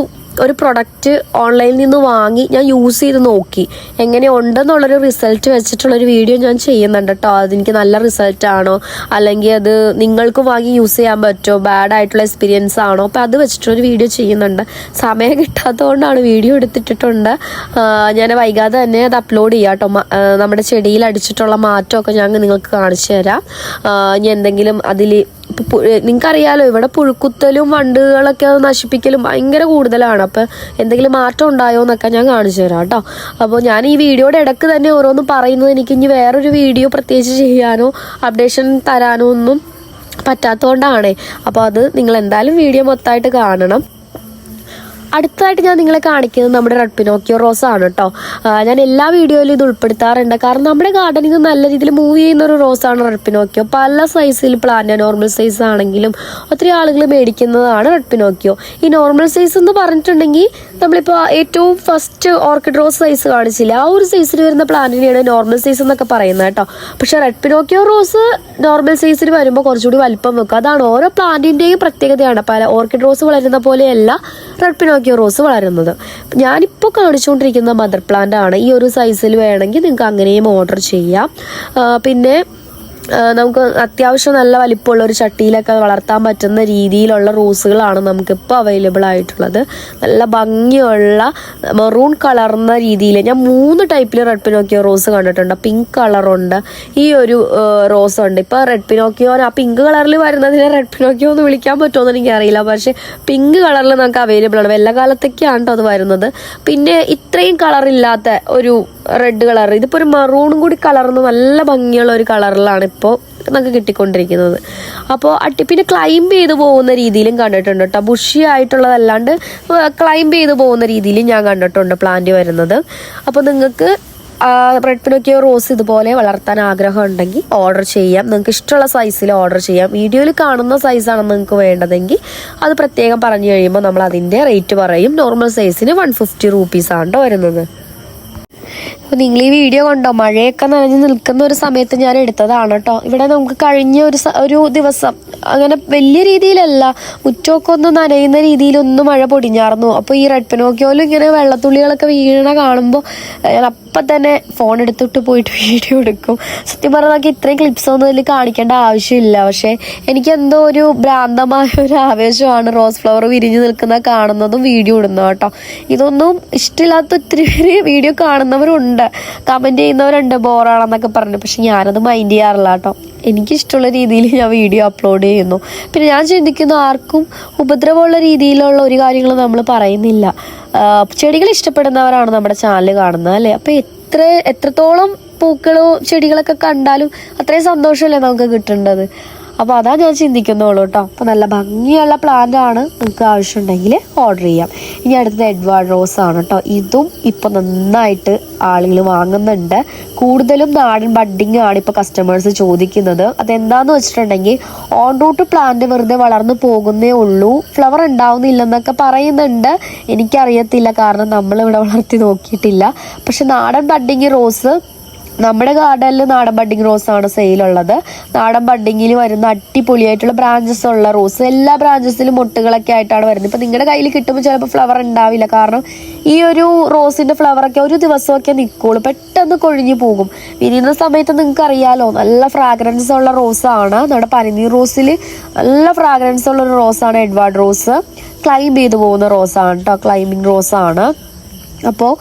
ഒരു പ്രൊഡക്റ്റ് ഓൺലൈനിൽ നിന്ന് വാങ്ങി ഞാൻ യൂസ് ചെയ്ത് നോക്കി. എങ്ങനെ ഉണ്ടെന്നുള്ളൊരു റിസൾട്ട് വെച്ചിട്ടുള്ളൊരു വീഡിയോ ഞാൻ ചെയ്യുന്നുണ്ട് കേട്ടോ അതെനിക്ക് നല്ല റിസൾട്ട് ആണോ? അല്ലെങ്കിൽ അത് നിങ്ങൾക്ക് വാങ്ങി യൂസ് ചെയ്യാൻ പറ്റുമോ ബാഡ് ആയിട്ടുള്ള എക്സ്പീരിയൻസ് ആണോ? അപ്പോൾ അത് വെച്ചിട്ടൊരു വീഡിയോ ചെയ്യുന്നുണ്ട്. സമയം കിട്ടാത്തതുകൊണ്ടാണ് വീഡിയോ എടുത്തിട്ടിട്ടുണ്ട്. ഞാൻ വൈകാതെ തന്നെ അത് അപ്ലോഡ് ചെയ്യാം കേട്ടോ നമ്മുടെ ചെടിയിൽ അടിച്ചിട്ടുള്ള മാറ്റമൊക്കെ ഞാൻ നിങ്ങൾക്ക് കാണിച്ചു തരാം. ഇനി എന്തെങ്കിലും അതിൽ നിങ്ങൾക്കറിയാലോ ഇവിടെ പുഴുക്കുത്തലും വണ്ടുകളൊക്കെ നശിപ്പിക്കലും ഭയങ്കര കൂടുതലാണ്. അപ്പം എന്തെങ്കിലും മാറ്റം ഉണ്ടായോ എന്നൊക്കെ ഞാൻ കാണിച്ചു തരാം കേട്ടോ. അപ്പോൾ ഞാൻ ഈ വീഡിയോയുടെ ഇടയ്ക്ക് തന്നെ ഓരോന്നും പറയുന്നത് എനിക്ക് ഇനി വേറൊരു വീഡിയോ പ്രത്യേകിച്ച് ചെയ്യാനോ അപ്ഡേഷൻ തരാനോ ഒന്നും പറ്റാത്തതുകൊണ്ടാണ്. അപ്പോൾ അത് നിങ്ങൾ എന്തായാലും വീഡിയോ മൊത്തമായിട്ട് കാണണം. അടുത്തതായിട്ട് ഞാൻ നിങ്ങളെ കാണിക്കുന്നത് നമ്മുടെ റെഡ് പിനോക്കിയോ റോസ് ആണ് കേട്ടോ ഞാൻ എല്ലാ വീഡിയോയിലും ഇത് ഉൾപ്പെടുത്താറുണ്ട്. കാരണം നമ്മുടെ ഗാർഡനിൽ നിന്ന് നല്ല രീതിയിൽ മൂവ് ചെയ്യുന്ന ഒരു റോസാണ് റെഡ് പിനോക്കിയോ പല സൈസിൽ പ്ലാന്റ് നോർമൽ സൈസ് ആണെങ്കിലും ഒത്തിരി ആളുകൾ മേടിക്കുന്നതാണ് റെഡ് പിനോക്കിയോ ഈ നോർമൽ സൈസ് എന്ന് പറഞ്ഞിട്ടുണ്ടെങ്കിൽ നമ്മളിപ്പോൾ ഏറ്റവും ഫസ്റ്റ് ഓർക്കിഡ് റോസ് സൈസ് കാണിച്ചില്ല? ആ ഒരു സൈസിൽ വരുന്ന പ്ലാന്റിനെയാണ് നോർമൽ സൈസ് എന്നൊക്കെ പറയുന്നത് കേട്ടോ പക്ഷെ റെഡ് പിനോക്കിയോ റോസ് നോർമൽ സൈസിൽ വരുമ്പോൾ കുറച്ചുകൂടി വലിപ്പം വെക്കും. അതാണ് ഓരോ പ്ലാന്റിന്റെയും പ്രത്യേകതയാണ്. പല ഓർക്കിഡ് റോസ് വളരുന്ന പോലെയല്ല റെഡ് പിനോക്കിയോ റോസ് വളരുന്നത്. ഞാനിപ്പോൾ കാണിച്ചുകൊണ്ടിരിക്കുന്ന മദർ പ്ലാന്റ് ആണ്. ഈ ഒരു സൈസിൽ വേണമെങ്കിൽ നിങ്ങൾക്ക് അങ്ങനെയും ഓർഡർ ചെയ്യാം. പിന്നെ നമുക്ക് അത്യാവശ്യം നല്ല വലിപ്പമുള്ള ഒരു ചട്ടിയിലൊക്കെ വളർത്താൻ പറ്റുന്ന രീതിയിലുള്ള റോസുകളാണ് നമുക്കിപ്പോൾ അവൈലബിൾ ആയിട്ടുള്ളത്. നല്ല ഭംഗിയുള്ള മെറൂൺ കളർന്ന രീതിയിൽ ഞാൻ മൂന്ന് ടൈപ്പിൽ റെഡ് പിനോക്കിയോ റോസ് കണ്ടിട്ടുണ്ട്. പിങ്ക് കളറുണ്ട് ഈ ഒരു റോസ് ഉണ്ട്. ഇപ്പോൾ റെഡ് പിനോക്കിയോ ആ പിങ്ക് കളറിൽ വരുന്നതിനെ റെഡ് പിനോക്കിയോ എന്ന് വിളിക്കാൻ പറ്റുമോ എന്ന് എനിക്കറിയില്ല. പക്ഷേ പിങ്ക് കളറിൽ നമുക്ക് അവൈലബിൾ ആണ്. വെള്ളകാലത്തൊക്കെയാണ് കേട്ടോ അത് വരുന്നത്. പിന്നെ ഇത്രയും കളറില്ലാത്ത ഒരു റെഡ് കളർ ഇതിപ്പോൾ ഒരു മെറൂണും കൂടി കളർന്ന് നല്ല ഭംഗിയുള്ള ഒരു കളറിലാണ് ഇപ്പോൾ നമുക്ക് കിട്ടിക്കൊണ്ടിരിക്കുന്നത്. അപ്പോൾ അട്ടി പിന്നെ ക്ലൈംബ് ചെയ്ത് പോകുന്ന രീതിയിലും കണ്ടിട്ടുണ്ട് കേട്ടോ ബുഷി ആയിട്ടുള്ളതല്ലാണ്ട് ക്ലൈംബ് ചെയ്ത് പോകുന്ന രീതിയിലും ഞാൻ കണ്ടിട്ടുണ്ട് പ്ലാന്റ് വരുന്നത്. അപ്പോൾ നിങ്ങൾക്ക് റെഡ് പിനോക്കിയോ റോസ് ഇതുപോലെ വളർത്താൻ ആഗ്രഹം ഉണ്ടെങ്കിൽ ഓർഡർ ചെയ്യാം. നിങ്ങൾക്ക് ഇഷ്ടമുള്ള സൈസിൽ ഓർഡർ ചെയ്യാം. വീഡിയോയിൽ കാണുന്ന സൈസാണ് നിങ്ങൾക്ക് വേണ്ടതെങ്കിൽ അത് പ്രത്യേകം പറഞ്ഞു കഴിയുമ്പോൾ നമ്മൾ അതിന്റെ റേറ്റ് പറയും. നോർമൽ സൈസിന് വൺ ഫിഫ്റ്റി റുപ്പീസാണ് വരുന്നത്. നിങ്ങൾ ഈ വീഡിയോ കണ്ടോ? മഴയൊക്കെ നനഞ്ഞ് നിൽക്കുന്ന ഒരു സമയത്ത് ഞാൻ എടുത്തതാണ് കേട്ടോ ഇവിടെ നമുക്ക് കഴിഞ്ഞ ഒരു ഒരു ദിവസം അങ്ങനെ വലിയ രീതിയിലല്ല മുറ്റമൊക്കെ ഒന്ന് നനയുന്ന രീതിയിലൊന്നും മഴ പൊടിഞ്ഞാർന്നു. അപ്പോൾ ഈ റെഡ് പിനോക്കിയോലും ഇങ്ങനെ വെള്ളത്തുള്ളികളൊക്കെ വീണ കാണുമ്പോൾ അപ്പം തന്നെ ഫോൺ എടുത്തിട്ട് പോയിട്ട് വീഡിയോ എടുക്കും. സത്യം പറഞ്ഞാൽ നമുക്ക് ഇത്രയും ക്ലിപ്സ് ഒന്നും ഇതിൽ കാണിക്കേണ്ട ആവശ്യമില്ല. പക്ഷേ എനിക്ക് എന്തോ ഒരു ഭ്രാന്തമായ ഒരു ആവേശമാണ് റോസ് ഫ്ലവർ വിരിഞ്ഞു നിൽക്കുന്ന കാണുന്നതും വീഡിയോ ഇടുന്നത് കേട്ടോ. ഇതൊന്നും ഇഷ്ടമില്ലാത്ത ഒത്തിരി പേര് വീഡിയോ കാണുന്നവരുണ്ട്. കമന്റ് ചെയ്യുന്നവരുണ്ട് ബോറാണെന്നൊക്കെ പറഞ്ഞു. പക്ഷെ ഞാനത് മൈൻഡ് ചെയ്യാറില്ല കേട്ടോ. എനിക്കിഷ്ടമുള്ള രീതിയിൽ ഞാൻ വീഡിയോ അപ്ലോഡ് ചെയ്യുന്നു. പിന്നെ ഞാൻ ചിന്തിക്കുന്നു ആർക്കും ഉപദ്രവമുള്ള രീതിയിലുള്ള ഒരു കാര്യങ്ങളും നമ്മൾ പറയുന്നില്ല. ചെടികൾ ഇഷ്ടപ്പെടുന്നവരാണ് നമ്മുടെ ചാനൽ കാണുന്നത് അല്ലേ? അപ്പോൾ എത്ര എത്രത്തോളം പൂക്കളോ ചെടികളൊക്കെ കണ്ടാലും അത്രയും സന്തോഷമല്ലേ നമുക്ക് കിട്ടേണ്ടത്? അപ്പോൾ അതാ ഞാൻ ചിന്തിക്കുന്നുള്ളൂ കേട്ടോ അപ്പോൾ നല്ല ഭംഗിയുള്ള പ്ലാന്റ് ആണ് നിങ്ങൾക്ക് ആവശ്യമുണ്ടെങ്കിൽ ഓർഡർ ചെയ്യാം. ഇനി അടുത്തത് എഡ്വാർഡ് റോസ് ആണ് കേട്ടോ ഇതും ഇപ്പോൾ നന്നായിട്ട് ആളുകൾ വാങ്ങുന്നുണ്ട്. കൂടുതലും നാടൻ ബഡ്ഡിങ് ആണ് ഇപ്പോൾ കസ്റ്റമേഴ്സ് ചോദിക്കുന്നത്. അതെന്താന്ന് വെച്ചിട്ടുണ്ടെങ്കിൽ ഓൺ റൂട്ട് പ്ലാന്റ് വെറുതെ വളർന്നു പോകുന്നേ ഉള്ളൂ. ഫ്ലവർ ഉണ്ടാവുന്നില്ലെന്നൊക്കെ പറയുന്നുണ്ട്. എനിക്കറിയത്തില്ല. കാരണം നമ്മൾ നമ്മളിവിടെ വളർത്തി നോക്കിയിട്ടില്ല. പക്ഷെ നാടൻ ബഡ്ഡിങ് റോസ് നമ്മുടെ ഗാർഡനിൽ നാടൻ ബഡ്ഡിങ് റോസ് ആണ് സെയിലുള്ളത്. നാടൻ ബഡ്ഡിങ്ങിൽ വരുന്ന അടിപൊളിയായിട്ടുള്ള ബ്രാഞ്ചസ് ഉള്ള റോസ്. എല്ലാ ബ്രാഞ്ചസിലും മുട്ടുകളൊക്കെ ആയിട്ടാണ് വരുന്നത്. ഇപ്പം നിങ്ങളുടെ കയ്യിൽ കിട്ടുമ്പോൾ ചിലപ്പോൾ ഫ്ലവർ ഉണ്ടാവില്ല. കാരണം ഈ ഒരു റോസിന്റെ ഫ്ലവറൊക്കെ ഒരു ദിവസമൊക്കെ നിൽക്കുള്ളൂ പെട്ടെന്ന് കൊഴിഞ്ഞു പോകും. വിരിയുന്ന സമയത്ത് നിങ്ങൾക്ക് അറിയാലോ നല്ല ഫ്രാഗ്രൻസ് ഉള്ള റോസാണ് നമ്മുടെ പനിനീർ റോസിൽ നല്ല ഫ്രാഗ്രൻസ് ഉള്ള ഒരു റോസാണ് എഡ്വാർഡ് റോസ്. ക്ലൈംബ് ചെയ്തു പോകുന്ന റോസാണ് കേട്ടോ റോസ് റോസാണ് അപ്പോൾ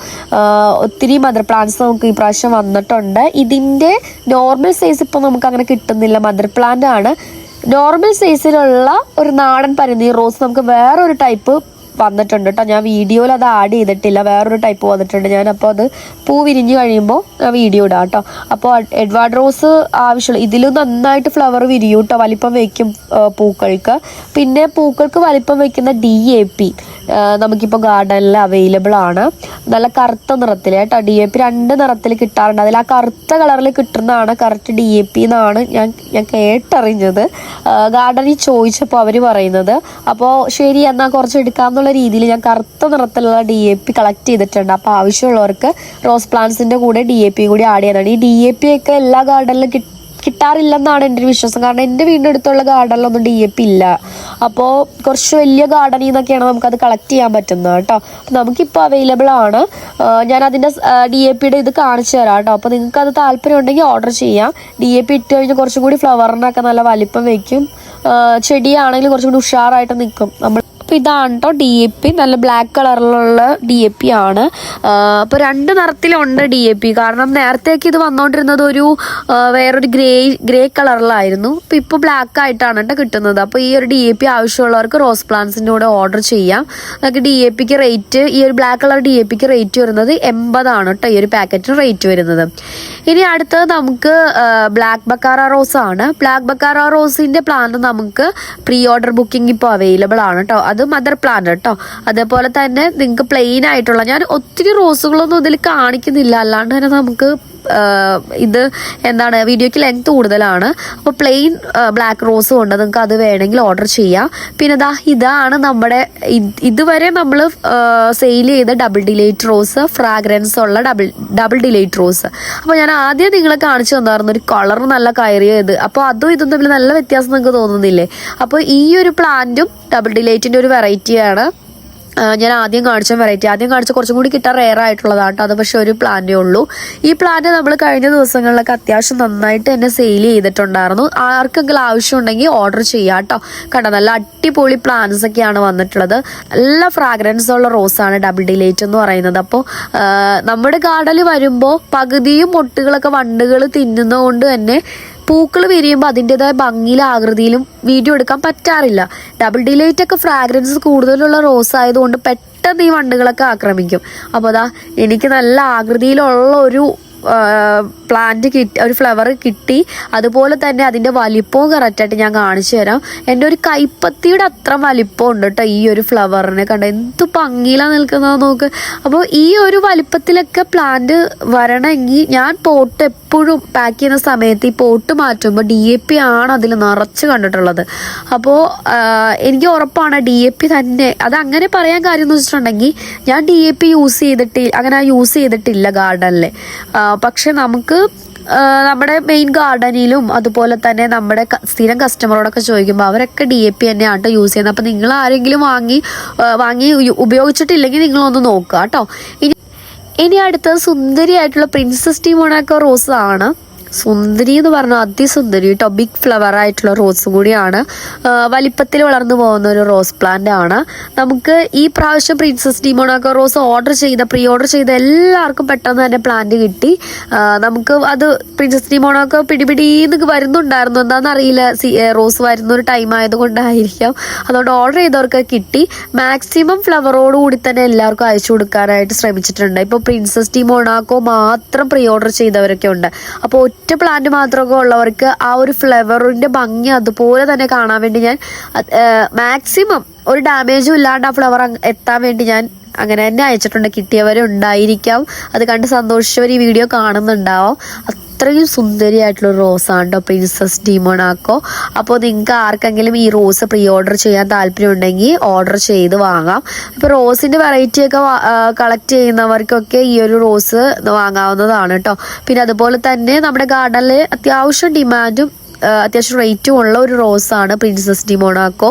ഒത്തിരി മദർ പ്ലാന്റ്സ് നമുക്ക് ഈ പ്രാവശ്യം വന്നിട്ടുണ്ട്. ഇതിന്റെ നോർമൽ സൈസ് ഇപ്പോൾ നമുക്ക് അങ്ങനെ കിട്ടുന്നില്ല. മദർ പ്ലാന്റ് ആണ്. നോർമൽ സൈസിലുള്ള ഒരു നാടൻ പനിനീർ റോസ് നമുക്ക് വേറൊരു ടൈപ്പ് വന്നിട്ടുണ്ട് കേട്ടോ ഞാൻ വീഡിയോയിൽ അത് ആഡ് ചെയ്തിട്ടില്ല. വേറൊരു ടൈപ്പ് വന്നിട്ടുണ്ട്. ഞാൻ അപ്പോൾ അത് പൂ വിരിഞ്ഞ് കഴിയുമ്പോൾ ഞാൻ വീഡിയോ ഇടാം കേട്ടോ അപ്പോൾ എഡ്വാർഡ് റോസ് ആവശ്യമുള്ള ഇതിലും നന്നായിട്ട് ഫ്ലവർ വിരിയും കേട്ടോ വലിപ്പം വയ്ക്കും പൂക്കൾക്ക്. പിന്നെ പൂക്കൾക്ക് വലിപ്പം വയ്ക്കുന്ന ഡി എ പി നമുക്കിപ്പോൾ ഗാർഡനിൽ അവൈലബിൾ ആണ്. നല്ല കറുത്ത നിറത്തിൽ കേട്ടോ ഡി എ പി രണ്ട് നിറത്തിൽ കിട്ടാറുണ്ട്. അതിൽ ആ കറുത്ത കളറിൽ കിട്ടുന്നതാണ് കറക്റ്റ് ഡി എ പി എന്നാണ് ഞാൻ ഞാൻ കേട്ടറിഞ്ഞത്. ഗാർഡനിൽ ചോദിച്ചപ്പോൾ അവർ പറയുന്നത്. അപ്പോൾ ശരി എന്നാൽ കുറച്ച് എടുക്കാമെന്നുള്ള രീതിയിൽ ഞാൻ കറുത്ത നിറത്തിലുള്ള ഡി എ പി കളക്ട് ചെയ്തിട്ടുണ്ട്. അപ്പോൾ ആവശ്യമുള്ളവർക്ക് റോസ് പ്ലാന്റ്സിന്റെ കൂടെ ഡി എ പി കൂടി ആഡ് ചെയ്യാനാണ്. ഈ ഡി എ പി ഒക്കെ എല്ലാ ഗാർഡനിലും കിട്ടും കിട്ടാറില്ലെന്നാണ് എന്റെ ഒരു വിശ്വാസം. കാരണം എന്റെ വീടിന്റെ അടുത്തുള്ള ഗാർഡനിലൊന്നും ഡി എ പി ഇല്ല. അപ്പോൾ കുറച്ച് വലിയ ഗാർഡനിൽ നിന്നൊക്കെയാണ് നമുക്കത് കളക്ട് ചെയ്യാൻ പറ്റുന്നത് കേട്ടോ. അപ്പോൾ നമുക്കിപ്പോൾ അവൈലബിൾ ആണ്. ഞാൻ അതിന്റെ ഡി എ പിയുടെ ഇത് കാണിച്ചു തരാം കേട്ടോ. അപ്പോൾ നിങ്ങൾക്ക് അത് താല്പര്യം ഉണ്ടെങ്കിൽ ഓർഡർ ചെയ്യാം. ഡി എ പി ഇട്ട് കഴിഞ്ഞാൽ കുറച്ചും കൂടി ഫ്ലവറിനൊക്കെ നല്ല വലിപ്പം വയ്ക്കും. ചെടിയാണെങ്കിൽ കുറച്ചും കൂടി ഉഷാറായിട്ട് നിൽക്കും. നമ്മൾ അപ്പോൾ ഇതാണ് കേട്ടോ ഡി എ പി നല്ല ബ്ലാക്ക് കളറിലുള്ള ഡി എ പി ആണ്. അപ്പോൾ രണ്ട് നിറത്തിലുണ്ട് ഡി എ പി കാരണം നേരത്തേക്ക് ഇത് വന്നുകൊണ്ടിരുന്നത് ഒരു വേറൊരു ഗ്രേ ഗ്രേ കളറിലായിരുന്നു അപ്പോൾ ഇപ്പോൾ ബ്ലാക്ക് ആയിട്ടാണ് കേട്ടോ കിട്ടുന്നത്. അപ്പോൾ ഈ ഒരു ഡി എ പി ആവശ്യമുള്ളവർക്ക് റോസ് പ്ലാന്റ്സിന്റെ കൂടെ ഓർഡർ ചെയ്യാം. നമുക്ക് ഡി എ പിക്ക് റേറ്റ് ഈ ഒരു ബ്ലാക്ക് കളർ ഡി എ പിക്ക് റേറ്റ് വരുന്നത് എൺപതാണ് കേട്ടോ ഈ ഒരു പാക്കറ്റിന് റേറ്റ് വരുന്നത്. ഇനി അടുത്തത് നമുക്ക് ബ്ലാക്ക് ബക്കാറ റോസ് ആണ്. ബ്ലാക്ക് ബക്കാറ റോസിന്റെ പ്ലാന്റ് നമുക്ക് പ്രീ ഓർഡർ ബുക്കിംഗ് ഇപ്പോൾ അവൈലബിൾ ആണ് കേട്ടോ അത് മദർ പ്ലാന്റ് കേട്ടോ അതേപോലെ തന്നെ നിങ്ങൾക്ക് പ്ലെയിൻ ആയിട്ടുള്ള ഞാൻ ഒത്തിരി റോസുകളൊന്നും ഇതിൽ കാണിക്കുന്നില്ല. അല്ലാണ്ട് തന്നെ നമുക്ക് ഇത് എന്താണ് വീഡിയോയ്ക്ക് ലെങ്ത് കൂടുതലാണ്. അപ്പോൾ പ്ലെയിൻ ബ്ലാക്ക് റോസും ഉണ്ട് നിങ്ങൾക്ക് അത് വേണമെങ്കിൽ ഓർഡർ ചെയ്യാം. പിന്നെ ഇതാ ഇതാണ് നമ്മുടെ ഇതുവരെ നമ്മൾ സെയിൽ ചെയ്ത ഡബിൾ ഡിലൈറ്റ് റോസ് ഫ്രാഗ്രൻസ് ഉള്ള ഡബിൾ ഡബിൾ ഡിലേറ്റ് റോസ് അപ്പോൾ ഞാൻ ആദ്യം നിങ്ങളെ കാണിച്ചു തന്നായിരുന്നു ഒരു കളർ നല്ല കയറിയത് അപ്പോൾ അതും ഇതും തമ്മിൽ നല്ല വ്യത്യാസം നിങ്ങൾക്ക് തോന്നുന്നില്ലേ? അപ്പോൾ ഈ ഒരു പ്ലാന്റും ഡബിൾ ഡിലേറ്റിന്റെ ഒരു വെറൈറ്റിയാണ് ഞാൻ ആദ്യം കാണിച്ച വെറൈറ്റി ആദ്യം കാണിച്ച കുറച്ചും കൂടി കിട്ടാൻ റെയർ ആയിട്ടുള്ളതാണ് അത് പക്ഷെ ഒരു പ്ലാന്റേ ഉള്ളൂ. ഈ പ്ലാന്റ് നമ്മൾ കഴിഞ്ഞ ദിവസങ്ങളിലൊക്കെ അത്യാവശ്യം നന്നായിട്ട് തന്നെ സെയിൽ ചെയ്തിട്ടുണ്ടായിരുന്നു. ആർക്കെങ്കിലും ആവശ്യം ഉണ്ടെങ്കിൽ ഓർഡർ ചെയ്യാം കേട്ടോ. കണ്ടോ നല്ല അടിപൊളി പ്ലാന്റ്സ് ഒക്കെയാണ് വന്നിട്ടുള്ളത്. നല്ല ഫ്രാഗ്രൻസ് ഉള്ള റോസാണ് ഡബിൾ ഡിലേറ്റ് എന്ന് പറയുന്നത്. അപ്പോൾ നമ്മുടെ ഗാർഡനിൽ വരുമ്പോൾ പകുതിയും മുട്ടുകളൊക്കെ വണ്ടുകൾ തിന്നുന്നതുകൊണ്ട് തന്നെ പൂക്കൾ വിരിയുമ്പോൾ അതിന്റെതായ ഭംഗിയിലും ആകൃതിയിലും വീഡിയോ എടുക്കാൻ പറ്റാറില്ല. ഡബിൾ ഡിലൈറ്റ് ഒക്കെ ഫ്രാഗ്രൻസ് കൂടുതലുള്ള റോസ് ആയതുകൊണ്ട് പെട്ടെന്ന് ഈ വണ്ടുകളൊക്കെ ആക്രമിക്കും. അപ്പോൾ അതാ എനിക്ക് നല്ല ആകൃതിയിലുള്ള ഒരു പ്ലാന്റ് കിട്ടി ഒരു ഫ്ലവർ കിട്ടി. അതുപോലെ തന്നെ അതിന്റെ വലിപ്പവും കറക്റ്റായിട്ട് ഞാൻ കാണിച്ചു തരാം. എന്റെ ഒരു കൈപ്പത്തിയുടെ അത്ര വലിപ്പം ഉണ്ട് കേട്ടോ ഈ ഒരു ഫ്ലവറിനെ കണ്ട. എന്ത് ഭംഗിയിലാണ് നിൽക്കുന്നത് നോക്ക്. അപ്പോൾ ഈ ഒരു വലിപ്പത്തിലൊക്കെ പ്ലാന്റ് വരണമെങ്കിൽ ഞാൻ പോട്ട് എപ്പോഴും പാക്ക് ചെയ്യുന്ന സമയത്ത് ഈ പോട്ട് മാറ്റുമ്പോൾ ഡി എ പി ആണ് അതിൽ നിറച്ച് കണ്ടിട്ടുള്ളത്. അപ്പോൾ എനിക്ക് ഉറപ്പാണ് ഡി എ പി തന്നെ. അത് അങ്ങനെ പറയാൻ കാര്യം എന്ന് വെച്ചിട്ടുണ്ടെങ്കിൽ ഞാൻ ഡി എ പി യൂസ് ചെയ്തിട്ട് അങ്ങനെ യൂസ് ചെയ്തിട്ടില്ല ഗാർഡനിൽ പക്ഷെ നമുക്ക് നമ്മുടെ മെയിൻ ഗാർഡനിലും അതുപോലെ തന്നെ നമ്മുടെ സ്ഥിരം കസ്റ്റമറോടൊക്കെ ചോദിക്കുമ്പോൾ അവരൊക്കെ ഡി എ പി തന്നെയാണ് കേട്ടോ യൂസ് ചെയ്യുന്നത് അപ്പോൾ നിങ്ങൾ ആരെങ്കിലും വാങ്ങി വാങ്ങി ഉപയോഗിച്ചിട്ടില്ലെങ്കിൽ നിങ്ങളൊന്ന് നോക്കുക കേട്ടോ ഇനി ഇനി അടുത്തത് സുന്ദരിയായിട്ടുള്ള പ്രിൻസസ് ടീമോണാക്ക റോസ് ആണ്. സുന്ദരി എന്ന് പറഞ്ഞാൽ അതിസുന്ദരി കേട്ടോ ബിഗ് ഫ്ലവർ ആയിട്ടുള്ള റോസ് കൂടിയാണ്. വലിപ്പത്തിൽ വളർന്നു പോകുന്ന ഒരു റോസ് പ്ലാന്റ് ആണ്. നമുക്ക് ഈ പ്രാവശ്യം Princess de Monaco rose order ചെയ്ത പ്രീ ഓർഡർ ചെയ്ത എല്ലാവർക്കും പെട്ടെന്ന് തന്നെ പ്ലാന്റ് കിട്ടി. നമുക്ക് അത് പ്രിൻസസ് ഡിമോണാക്കോ പിടിപിടിന്ന് വരുന്നുണ്ടായിരുന്നു. എന്താണെന്ന് അറിയില്ല റോസ് വരുന്ന ഒരു ടൈം ആയതുകൊണ്ടായിരിക്കാം. അതുകൊണ്ട് ഓർഡർ ചെയ്തവർക്ക് കിട്ടി. മാക്സിമം ഫ്ലവറോട് കൂടി തന്നെ എല്ലാവർക്കും അയച്ചു കൊടുക്കാനായിട്ട് ശ്രമിച്ചിട്ടുണ്ട്. ഇപ്പോൾ പ്രിൻസസ് ഡിമോണാക്കോ മാത്രം പ്രീ ഓർഡർ ചെയ്തവരൊക്കെ ഉണ്ട്. അപ്പോൾ ഒറ്റ പ്ലാന്റ് മാത്രമൊക്കെ ഉള്ളവർക്ക് ആ ഒരു ഫ്ലവറിന്റെ ഭംഗി അതുപോലെ തന്നെ കാണാൻ വേണ്ടി ഞാൻ മാക്സിമം ഒരു ഡാമേജും ഇല്ലാണ്ട് ആ ഫ്ലവർ എത്താൻ വേണ്ടി ഞാൻ അങ്ങനെ തന്നെ അയച്ചിട്ടുണ്ട്. കിട്ടിയവരുണ്ടായിരിക്കാം അത് കണ്ട് സന്തോഷിച്ചവർ ഈ വീഡിയോ കാണുന്നുണ്ടാവും. അത്രയും സുന്ദരിയായിട്ടുള്ള റോസാണ് കേട്ടോ പ്രിൻസസ് ഡിമോണാക്കോ അപ്പോൾ നിങ്ങൾക്ക് ആർക്കെങ്കിലും ഈ റോസ് പ്രീ ഓർഡർ ചെയ്യാൻ താല്പര്യം ഉണ്ടെങ്കിൽ ഓർഡർ ചെയ്ത് വാങ്ങാം. ഇപ്പോൾ റോസിന്റെ വെറൈറ്റിയൊക്കെ കളക്ട് ചെയ്യുന്നവർക്കൊക്കെ ഈ ഒരു റോസ് വാങ്ങാവുന്നതാണ് കേട്ടോ. പിന്നെ അതുപോലെ തന്നെ നമ്മുടെ ഗാർഡനിൽ അത്യാവശ്യം ഡിമാൻഡും അത്യാവശ്യം റേറ്റും ഉള്ള ഒരു റോസാണ് പ്രിൻസസ് ഡി മൊണാക്കോ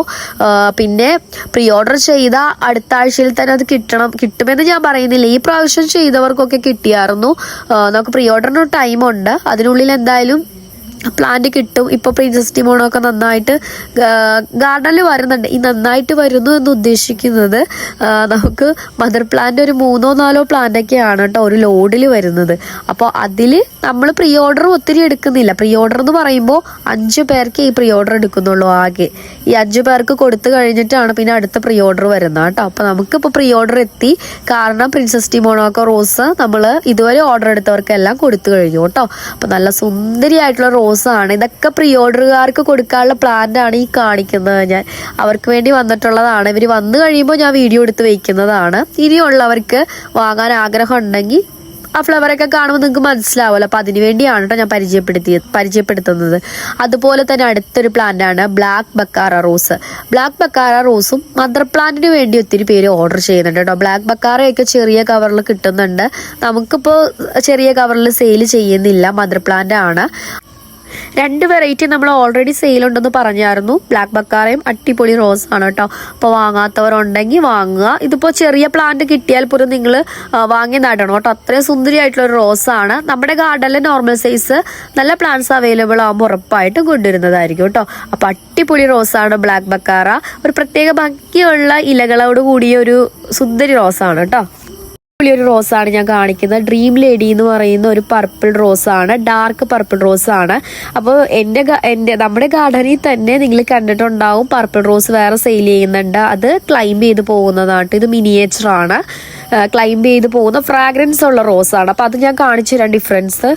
പിന്നെ പ്രീ ഓർഡർ ചെയ്ത അടുത്ത ആഴ്ചയിൽ തന്നെ അത് കിട്ടണം കിട്ടുമെന്ന് ഞാൻ പറയുന്നില്ല. ഈ പ്രാവശ്യം ചെയ്തവർക്കൊക്കെ കിട്ടിയായിരുന്നു. നമുക്ക് പ്രീ ഓർഡറിന് ടൈമുണ്ട് അതിനുള്ളിൽ എന്തായാലും പ്ലാന്റ് കിട്ടും. ഇപ്പോൾ പ്രിൻസസ് മോണൊക്കെ നന്നായിട്ട് ഗാർഡനിൽ വരുന്നുണ്ട്. ഈ നന്നായിട്ട് വരുന്നു എന്ന് ഉദ്ദേശിക്കുന്നത് നമുക്ക് മദർ പ്ലാന്റ് ഒരു മൂന്നോ നാലോ പ്ലാന്റ് ഒക്കെയാണ് കേട്ടോ ഒരു ലോഡിൽ വരുന്നത്. അപ്പോൾ അതിൽ നമ്മൾ പ്രീ ഓർഡർ ഒത്തിരി എടുക്കുന്നില്ല. പ്രീ ഓർഡർ എന്ന് പറയുമ്പോൾ അഞ്ച് പേർക്ക് ഈ പ്രീ ഓർഡർ എടുക്കുന്നുള്ളൂ ആകെ. ഈ അഞ്ച് പേർക്ക് കൊടുത്തു കഴിഞ്ഞിട്ടാണ് പിന്നെ അടുത്ത പ്രീ ഓർഡർ വരുന്നത് കേട്ടോ. അപ്പോൾ നമുക്കിപ്പോൾ പ്രീ ഓർഡർ എത്തി. കാരണം പ്രിൻസസ് ടിമോണോക്കോ റോസ് നമ്മൾ ഇതുവരെ ഓർഡർ എടുത്തവർക്കെല്ലാം കൊടുത്തു കഴിഞ്ഞു കേട്ടോ. അപ്പോൾ നല്ല സുന്ദരിയായിട്ടുള്ള റോസാണ് ഇതൊക്കെ പ്രീ ഓർഡറുകാർക്ക് കൊടുക്കാനുള്ള പ്ലാന്റ് ആണ് ഈ കാണിക്കുന്നത് ഞാൻ. അവർക്ക് വേണ്ടി വന്നിട്ടുള്ളതാണ്. ഇവർ വന്നു കഴിയുമ്പോൾ ഞാൻ വീഡിയോ എടുത്ത് വയ്ക്കുന്നതാണ് ഇനിയുള്ളവർക്ക് വാങ്ങാൻ ആഗ്രഹം ഉണ്ടെങ്കിൽ ആ ഫ്ലവറൊക്കെ കാണുമ്പോൾ നിങ്ങൾക്ക് മനസ്സിലാവുമല്ലോ. അപ്പം അതിന് വേണ്ടിയാണ് കേട്ടോ ഞാൻ പരിചയപ്പെടുത്തി പരിചയപ്പെടുത്തുന്നത്. അതുപോലെ തന്നെ അടുത്തൊരു പ്ലാന്റ് ആണ് Black Baccara rose Black Baccara റോസും മദർ പ്ലാന്റിന് വേണ്ടി ഒത്തിരി പേര് ഓർഡർ ചെയ്യുന്നുണ്ട് കേട്ടോ ബ്ലാക്ക് ബക്കാറയൊക്കെ ചെറിയ കവറിൽ കിട്ടുന്നുണ്ട്. നമുക്കിപ്പോൾ ചെറിയ കവറിൽ സെയിൽ ചെയ്യുന്നില്ല. മദർ പ്ലാന്റ് ആണ് രണ്ട് വെറൈറ്റി നമ്മൾ ഓൾറെഡി സെയിൽ ഉണ്ടെന്ന് പറഞ്ഞായിരുന്നു. ബ്ലാക്ക് ബക്കാറയും അട്ടിപ്പൊളി റോസ് ആണ് കേട്ടോ. അപ്പോൾ വാങ്ങാത്തവരുണ്ടെങ്കിൽ വാങ്ങുക. ഇതിപ്പോൾ ചെറിയ പ്ലാന്റ് കിട്ടിയാൽ പോലും നിങ്ങൾ വാങ്ങി നടണം കേട്ടോ. അത്രയും സുന്ദരിയായിട്ടുള്ള ഒരു റോസ് ആണ്. നമ്മുടെ ഗാർഡനിൽ നോർമൽ സൈസ് നല്ല പ്ലാന്റ്സ് അവൈലബിൾ ആകുമ്പോൾ ഉറപ്പായിട്ടും കൊണ്ടുവരുന്നതായിരിക്കും കേട്ടോ. അപ്പോൾ റോസ് ആണ് ബ്ലാക്ക് ബക്കാറ ഒരു പ്രത്യേക ഭംഗിയുള്ള ഇലകളോട് കൂടിയ ഒരു സുന്ദരി റോസ് ആണ് കേട്ടോ. ഒരു റോസാണ് ഞാൻ കാണിക്കുന്നത്. ഡ്രീം ലേഡി എന്ന് പറയുന്ന ഒരു പർപ്പിൾ റോസ് ആണ് ഡാർക്ക് പർപ്പിൾ റോസ് ആണ് അപ്പോൾ എന്റെ എന്റെ നമ്മുടെ ഗാർഡനിൽ തന്നെ നിങ്ങൾ കണ്ടിട്ടുണ്ടാവും പർപ്പിൾ റോസ് വേറെ സെയിൽ ചെയ്യുന്നുണ്ട്. അത് ക്ലൈംബ് ചെയ്ത് പോകുന്നതാണ് ഇത് മിനിയേച്ചർ ആണ്. ക്ലൈംബ് ചെയ്ത് പോകുന്ന ഫ്രാഗ്രൻസ് ഉള്ള റോസാണ് അപ്പോൾ അത് ഞാൻ കാണിച്ചു തരാം ഡിഫറൻസ്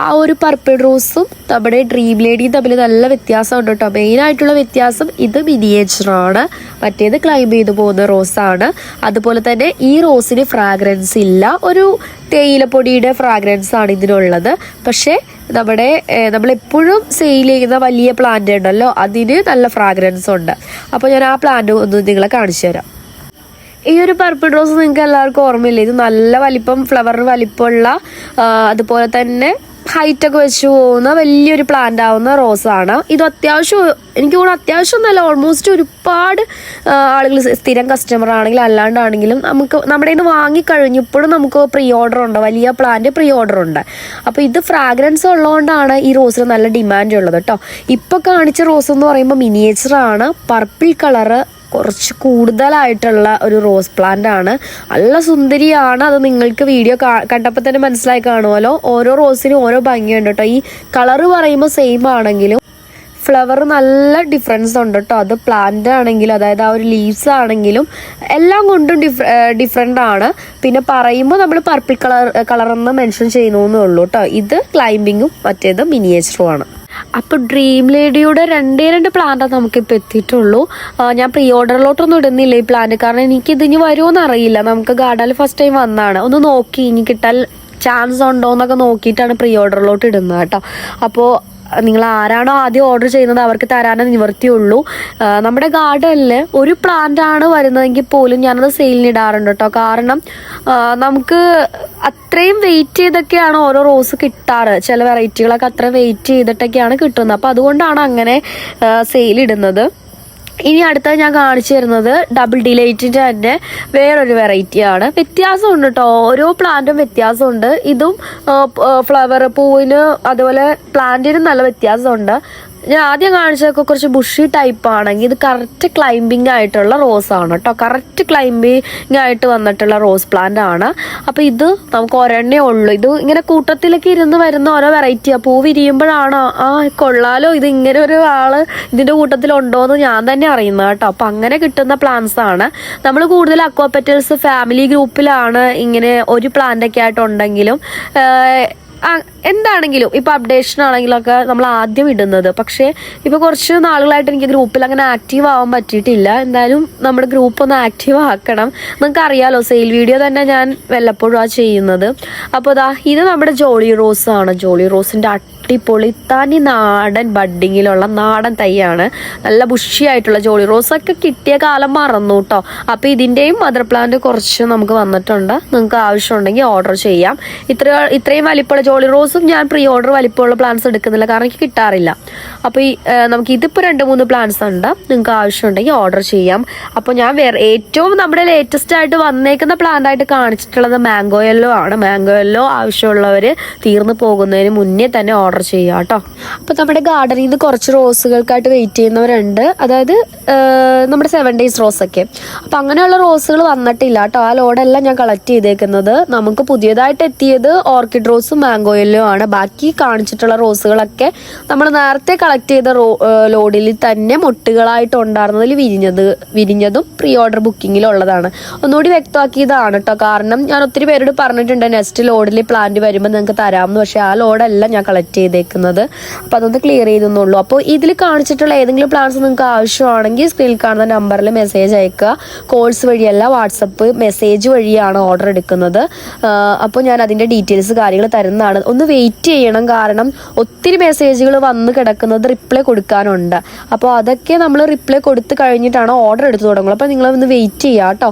ആ ഒരു പർപ്പിൾ റോസും നമ്മുടെ ഡ്രീം ലേഡിയും തമ്മിൽ നല്ല വ്യത്യാസമുണ്ട് കേട്ടോ. മെയിനായിട്ടുള്ള വ്യത്യാസം ഇത് മിനിയേച്ചറാണ് മറ്റേത് ക്ലൈംബ് ചെയ്തു പോകുന്ന റോസാണ് അതുപോലെ തന്നെ ഈ റോസിന് ഫ്രാഗ്രൻസ് ഇല്ല. ഒരു തേയിലപ്പൊടിയുടെ ഫ്രാഗ്രൻസ് ആണ് ഇതിനുള്ളത്. പക്ഷേ നമ്മുടെ നമ്മളെപ്പോഴും സെയിൽ ചെയ്യുന്ന വലിയ പ്ലാന്റ് ഉണ്ടല്ലോ അതിന് നല്ല ഫ്രാഗ്രൻസ് ഉണ്ട്. അപ്പോൾ ഞാൻ ആ പ്ലാന്റ് ഒന്ന് നിങ്ങളെ കാണിച്ചു തരാം. ഈ ഒരു പർപ്പിൾ റോസ് നിങ്ങൾക്ക് എല്ലാവർക്കും ഓർമ്മയില്ലേ? ഇത് നല്ല വലിപ്പം ഫ്ലവർ വലിപ്പമുള്ള അതുപോലെ തന്നെ ഹൈറ്റ് ഒക്കെ വെച്ച് പോകുന്ന വലിയൊരു പ്ലാന്റ് ആവുന്ന റോസാണ് ഇത് അത്യാവശ്യം എനിക്ക് തോന്നുന്നു അത്യാവശ്യം നല്ല ഓൾമോസ്റ്റ് ഒരുപാട് ആളുകൾ സ്ഥിരം കസ്റ്റമർ ആണെങ്കിലും അല്ലാണ്ടാണെങ്കിലും നമുക്ക് നമ്മുടെ ഇന്ന് വാങ്ങിക്കഴിഞ്ഞു വാങ്ങിക്കഴിഞ്ഞപ്പോഴും നമുക്ക് പ്രീ ഓർഡർ ഉണ്ട്. വലിയ പ്ലാന്റ് പ്രീ ഓർഡർ ഉണ്ട്. അപ്പോൾ ഇത് ഫ്രാഗ്രൻസ് ഉള്ളതുകൊണ്ടാണ് ഈ റോസിന് നല്ല ഡിമാൻഡ് ഉള്ളത് കേട്ടോ ഇപ്പോൾ കാണിച്ച റോസ് എന്ന് പറയുമ്പോൾ മിനിയേച്ചർ ആണ്. പർപ്പിൾ കളറ് കുറച്ച് കൂടുതലായിട്ടുള്ള ഒരു റോസ് പ്ലാന്റ് ആണ്. നല്ല സുന്ദരിയാണ്. അത് നിങ്ങൾക്ക് വീഡിയോ കണ്ടപ്പോൾ തന്നെ മനസ്സിലായി കാണുമല്ലോ. ഓരോ റോസിനും ഓരോ ഭംഗിയുണ്ട് കേട്ടോ. ഈ കളറ് പറയുമ്പോൾ സെയിം ആണെങ്കിലും ഫ്ലവർ നല്ല ഡിഫറൻസ് ഉണ്ട് കേട്ടോ. അത് പ്ലാന്റ് ആണെങ്കിലും അതായത് ആ ഒരു ലീവ്സ് ആണെങ്കിലും എല്ലാം കൊണ്ടും ഡിഫ ഡിഫറെന്റ് ആണ്. പിന്നെ പറയുമ്പോൾ നമ്മൾ പർപ്പിൾ കളർ കളറെന്ന് മെൻഷൻ ചെയ്യുന്നു എന്നേ ഉള്ളൂ കേട്ടോ. ഇത് ക്ലൈമ്പിങ്ങും മറ്റേത് മിനിയേച്ചറും ആണ്. അപ്പോൾ ഡ്രീം ലേഡിയുടെ രണ്ടേ രണ്ട് പ്ലാന്റാണ് നമുക്കിപ്പോൾ എത്തിയിട്ടുള്ളൂ. ഞാൻ പ്രീ ഓർഡറിലോട്ടൊന്നും ഇടുന്നില്ല ഈ പ്ലാന്റ് കാരണം എനിക്ക് ഇതിന് വരുമോന്ന് അറിയില്ല. നമുക്ക് ഗാർഡനിൽ ഫസ്റ്റ് ടൈം വന്നാണ്. ഒന്ന് നോക്കി ഇനി കിട്ടാൻ ചാൻസ് ഉണ്ടോ എന്നൊക്കെ നോക്കിയിട്ടാണ് പ്രീ ഓർഡറിലോട്ട് ഇടുന്നത് കേട്ടോ. അപ്പോൾ നിങ്ങൾ ആരാണോ ആദ്യം ഓർഡർ ചെയ്യുന്നത് അവർക്ക് തരാനേ നിവർത്തിയുള്ളൂ നമ്മുടെ ഗാർഡനിൽ ഒരു പ്ലാന്റ് ആണ് വരുന്നതെങ്കിൽ പോലും ഞാനത് സെയിലിന് ഇടാറുണ്ട് കേട്ടോ. കാരണം നമുക്ക് അത്രയും വെയിറ്റ് ചെയ്തൊക്കെയാണ് ഓരോ റോസ് കിട്ടാറ്. ചില വെറൈറ്റികളൊക്കെ അത്രയും വെയിറ്റ് ചെയ്തിട്ടൊക്കെയാണ് കിട്ടുന്നത്. അപ്പോൾ അതുകൊണ്ടാണ് അങ്ങനെ സെയിൽ ഇടുന്നത്. ഇനി അടുത്ത ഞാൻ കാണിച്ചു തരുന്നത് ഡബിൾ ഡിലൈറ്റിന്റെ തന്നെ വേറൊരു വെറൈറ്റിയാണ് വ്യത്യാസമുണ്ട് കേട്ടോ ഓരോ പ്ലാന്റും വ്യത്യാസമുണ്ട്. ഇതും ഫ്ലവർ പൂവിന് അതുപോലെ പ്ലാന്റിനും നല്ല വ്യത്യാസമുണ്ട്. ഞാൻ ആദ്യം കാണിച്ചതൊക്കെ കുറച്ച് ബുഷി ടൈപ്പ് ആണെങ്കിൽ ഇത് കറക്റ്റ് ക്ലൈംബിംഗ് ആയിട്ടുള്ള റോസ് ആണ് കേട്ടോ കറക്റ്റ് ക്ലൈംബിംഗ് ആയിട്ട് വന്നിട്ടുള്ള റോസ് പ്ലാന്റ് ആണ്. അപ്പോൾ ഇത് നമുക്ക് ഒരെണ്ണേ ഉള്ളൂ. ഇത് ഇങ്ങനെ കൂട്ടത്തിലൊക്കെ ഇരുന്ന് വരുന്ന ഓരോ വെറൈറ്റിയാണ് പൂ വിരിയുമ്പോഴാണ് ആ കൊള്ളാലോ ഇത് ഇങ്ങനെ ഒരു ആൾ ഇതിന്റെ കൂട്ടത്തിലുണ്ടോ എന്ന് ഞാൻ തന്നെ അറിയുന്നത് കേട്ടോ. അപ്പം അങ്ങനെ കിട്ടുന്ന പ്ലാന്റ്സ് ആണ്. നമ്മൾ കൂടുതൽ അക്വാപെറ്റൽസ് ഫാമിലി ഗ്രൂപ്പിലാണ് ഇങ്ങനെ ഒരു പ്ലാന്റ് ഒക്കെ ആയിട്ടുണ്ടെങ്കിലും എന്താണെങ്കിലും ഇപ്പൊ അപ്ഡേഷൻ ആണെങ്കിലൊക്കെ നമ്മൾ ആദ്യം ഇടുന്നത്. പക്ഷേ ഇപ്പൊ കുറച്ച് നാളുകളായിട്ട് എനിക്ക് ഗ്രൂപ്പിൽ അങ്ങനെ ആക്റ്റീവ് ആവാൻ പറ്റിയിട്ടില്ല. എന്തായാലും നമ്മുടെ ഗ്രൂപ്പ് ഒന്ന് ആക്റ്റീവ് ആക്കണം. നിങ്ങൾക്ക് അറിയാലോ സെയിൽ വീഡിയോ തന്നെ ഞാൻ വല്ലപ്പോഴും ആ ചെയ്യുന്നത്. അപ്പോൾ ഇതാ ഇത് നമ്മുടെ ജോളി റോസ് ആണ് ജോളി റോസിന്റെ അടിപൊളി. തനി നാടൻ ബഡ്ഡിങ്ങിലുള്ള നാടൻ തൈയാണ്. നല്ല ബുഷിയായിട്ടുള്ള ജോളി. റോസ് ഒക്കെ കിട്ടിയ കാലം മറന്നു കേട്ടോ അപ്പോൾ ഇതിന്റെയും മദർ പ്ലാന്റ് കുറച്ച് നമുക്ക് വന്നിട്ടുണ്ട്. നിങ്ങൾക്ക് ആവശ്യമുണ്ടെങ്കിൽ ഓർഡർ ചെയ്യാം. ഇത്ര ഇത്രയും വലിപ്പമുള്ള ജോളി. റോസും ഞാൻ പ്രീ ഓർഡർ വലിപ്പമുള്ള പ്ലാന്റ്സ് എടുക്കുന്നില്ല. കാരണം എനിക്ക് കിട്ടാറില്ല. അപ്പോൾ ഈ നമുക്ക് ഇതിപ്പോൾ രണ്ട് മൂന്ന് പ്ലാന്റ്സ് ഉണ്ട്. നിങ്ങൾക്ക് ആവശ്യമുണ്ടെങ്കിൽ ഓർഡർ ചെയ്യാം. അപ്പോൾ ഞാൻ വേറെ ഏറ്റവും നമ്മുടെ ലേറ്റസ്റ്റ് ആയിട്ട് വന്നേക്കുന്ന പ്ലാന്റ് ആയിട്ട് കാണിച്ചിട്ടുള്ളത് മാംഗോ യെല്ലോ ആണ്. മാംഗോ യെല്ലോ ആവശ്യമുള്ളവർ തീർന്നു പോകുന്നതിന് മുന്നേ തന്നെ ഓർഡർ ചെയ്യുക കേട്ടോ. അപ്പോൾ നമ്മുടെ ഗാർഡനിൽ നിന്ന് കുറച്ച് റോസുകൾക്കായിട്ട് വെയിറ്റ് ചെയ്യുന്നവരുണ്ട്. അതായത് നമ്മുടെ സെവൻ ഡേയ്സ് റോസൊക്കെ അപ്പോൾ അങ്ങനെയുള്ള റോസുകൾ വന്നിട്ടില്ല കേട്ടോ. ആ ലോഡെല്ലാം ഞാൻ കളക്ട് ചെയ്തേക്കുന്നത്. നമുക്ക് പുതിയതായിട്ട് എത്തിയത് ഓർക്കിഡ് റോസും മാംഗോ ആണ്. ബാക്കി കാണിച്ചിട്ടുള്ള റോസുകളൊക്കെ നമ്മൾ നേരത്തെ കളക്ട് ചെയ്ത റോ ലോഡിൽ തന്നെ മൊട്ടുകളായിട്ട് ഉണ്ടായിരുന്നതിൽ വിരിഞ്ഞത് വിരിഞ്ഞതും പ്രീ ഓർഡർ ബുക്കിങ്ങിലുള്ളതാണ് ഒന്നുകൂടി വ്യക്തമാക്കിയതാണ് കേട്ടോ. കാരണം ഞാൻ ഒത്തിരി പേരോട് പറഞ്ഞിട്ടുണ്ട് നെക്സ്റ്റ് ലോഡിൽ പ്ലാന്റ് വരുമ്പോൾ നിങ്ങൾക്ക് തരാമെന്ന് പക്ഷേ ആ ലോഡല്ല ഞാൻ കളക്ട് ചെയ്തേക്കുന്നത്. അപ്പോൾ അതൊന്ന് ക്ലിയർ ചെയ്തെന്നുള്ളൂ അപ്പോൾ ഇതിൽ കാണിച്ചിട്ടുള്ള ഏതെങ്കിലും പ്ലാൻസ് നിങ്ങൾക്ക് ആവശ്യമാണെങ്കിൽ സ്ക്രീനിൽ കാണുന്ന നമ്പറിൽ മെസ്സേജ് അയക്കുക. കോൾസ് വഴിയല്ല വാട്സപ്പ് മെസ്സേജ് വഴിയാണ് ഓർഡർ എടുക്കുന്നത്. അപ്പോൾ ഞാൻ അതിന്റെ ഡീറ്റെയിൽസ് കാര്യങ്ങൾ തരുന്നതാണ്. ഒന്ന് വെയിറ്റ് ചെയ്യണം. കാരണം ഒത്തിരി മെസ്സേജുകൾ വന്ന് കിടക്കുന്നത് റിപ്ലൈ കൊടുക്കാനുണ്ട്. അപ്പോൾ അതൊക്കെ നമ്മൾ റിപ്ലൈ കൊടുത്ത് കഴിഞ്ഞിട്ടാണ് ഓർഡർ എടുത്ത് തുടങ്ങുള്ളൂ അപ്പോൾ നിങ്ങൾ ഒന്ന് വെയിറ്റ് ചെയ്യുക കേട്ടോ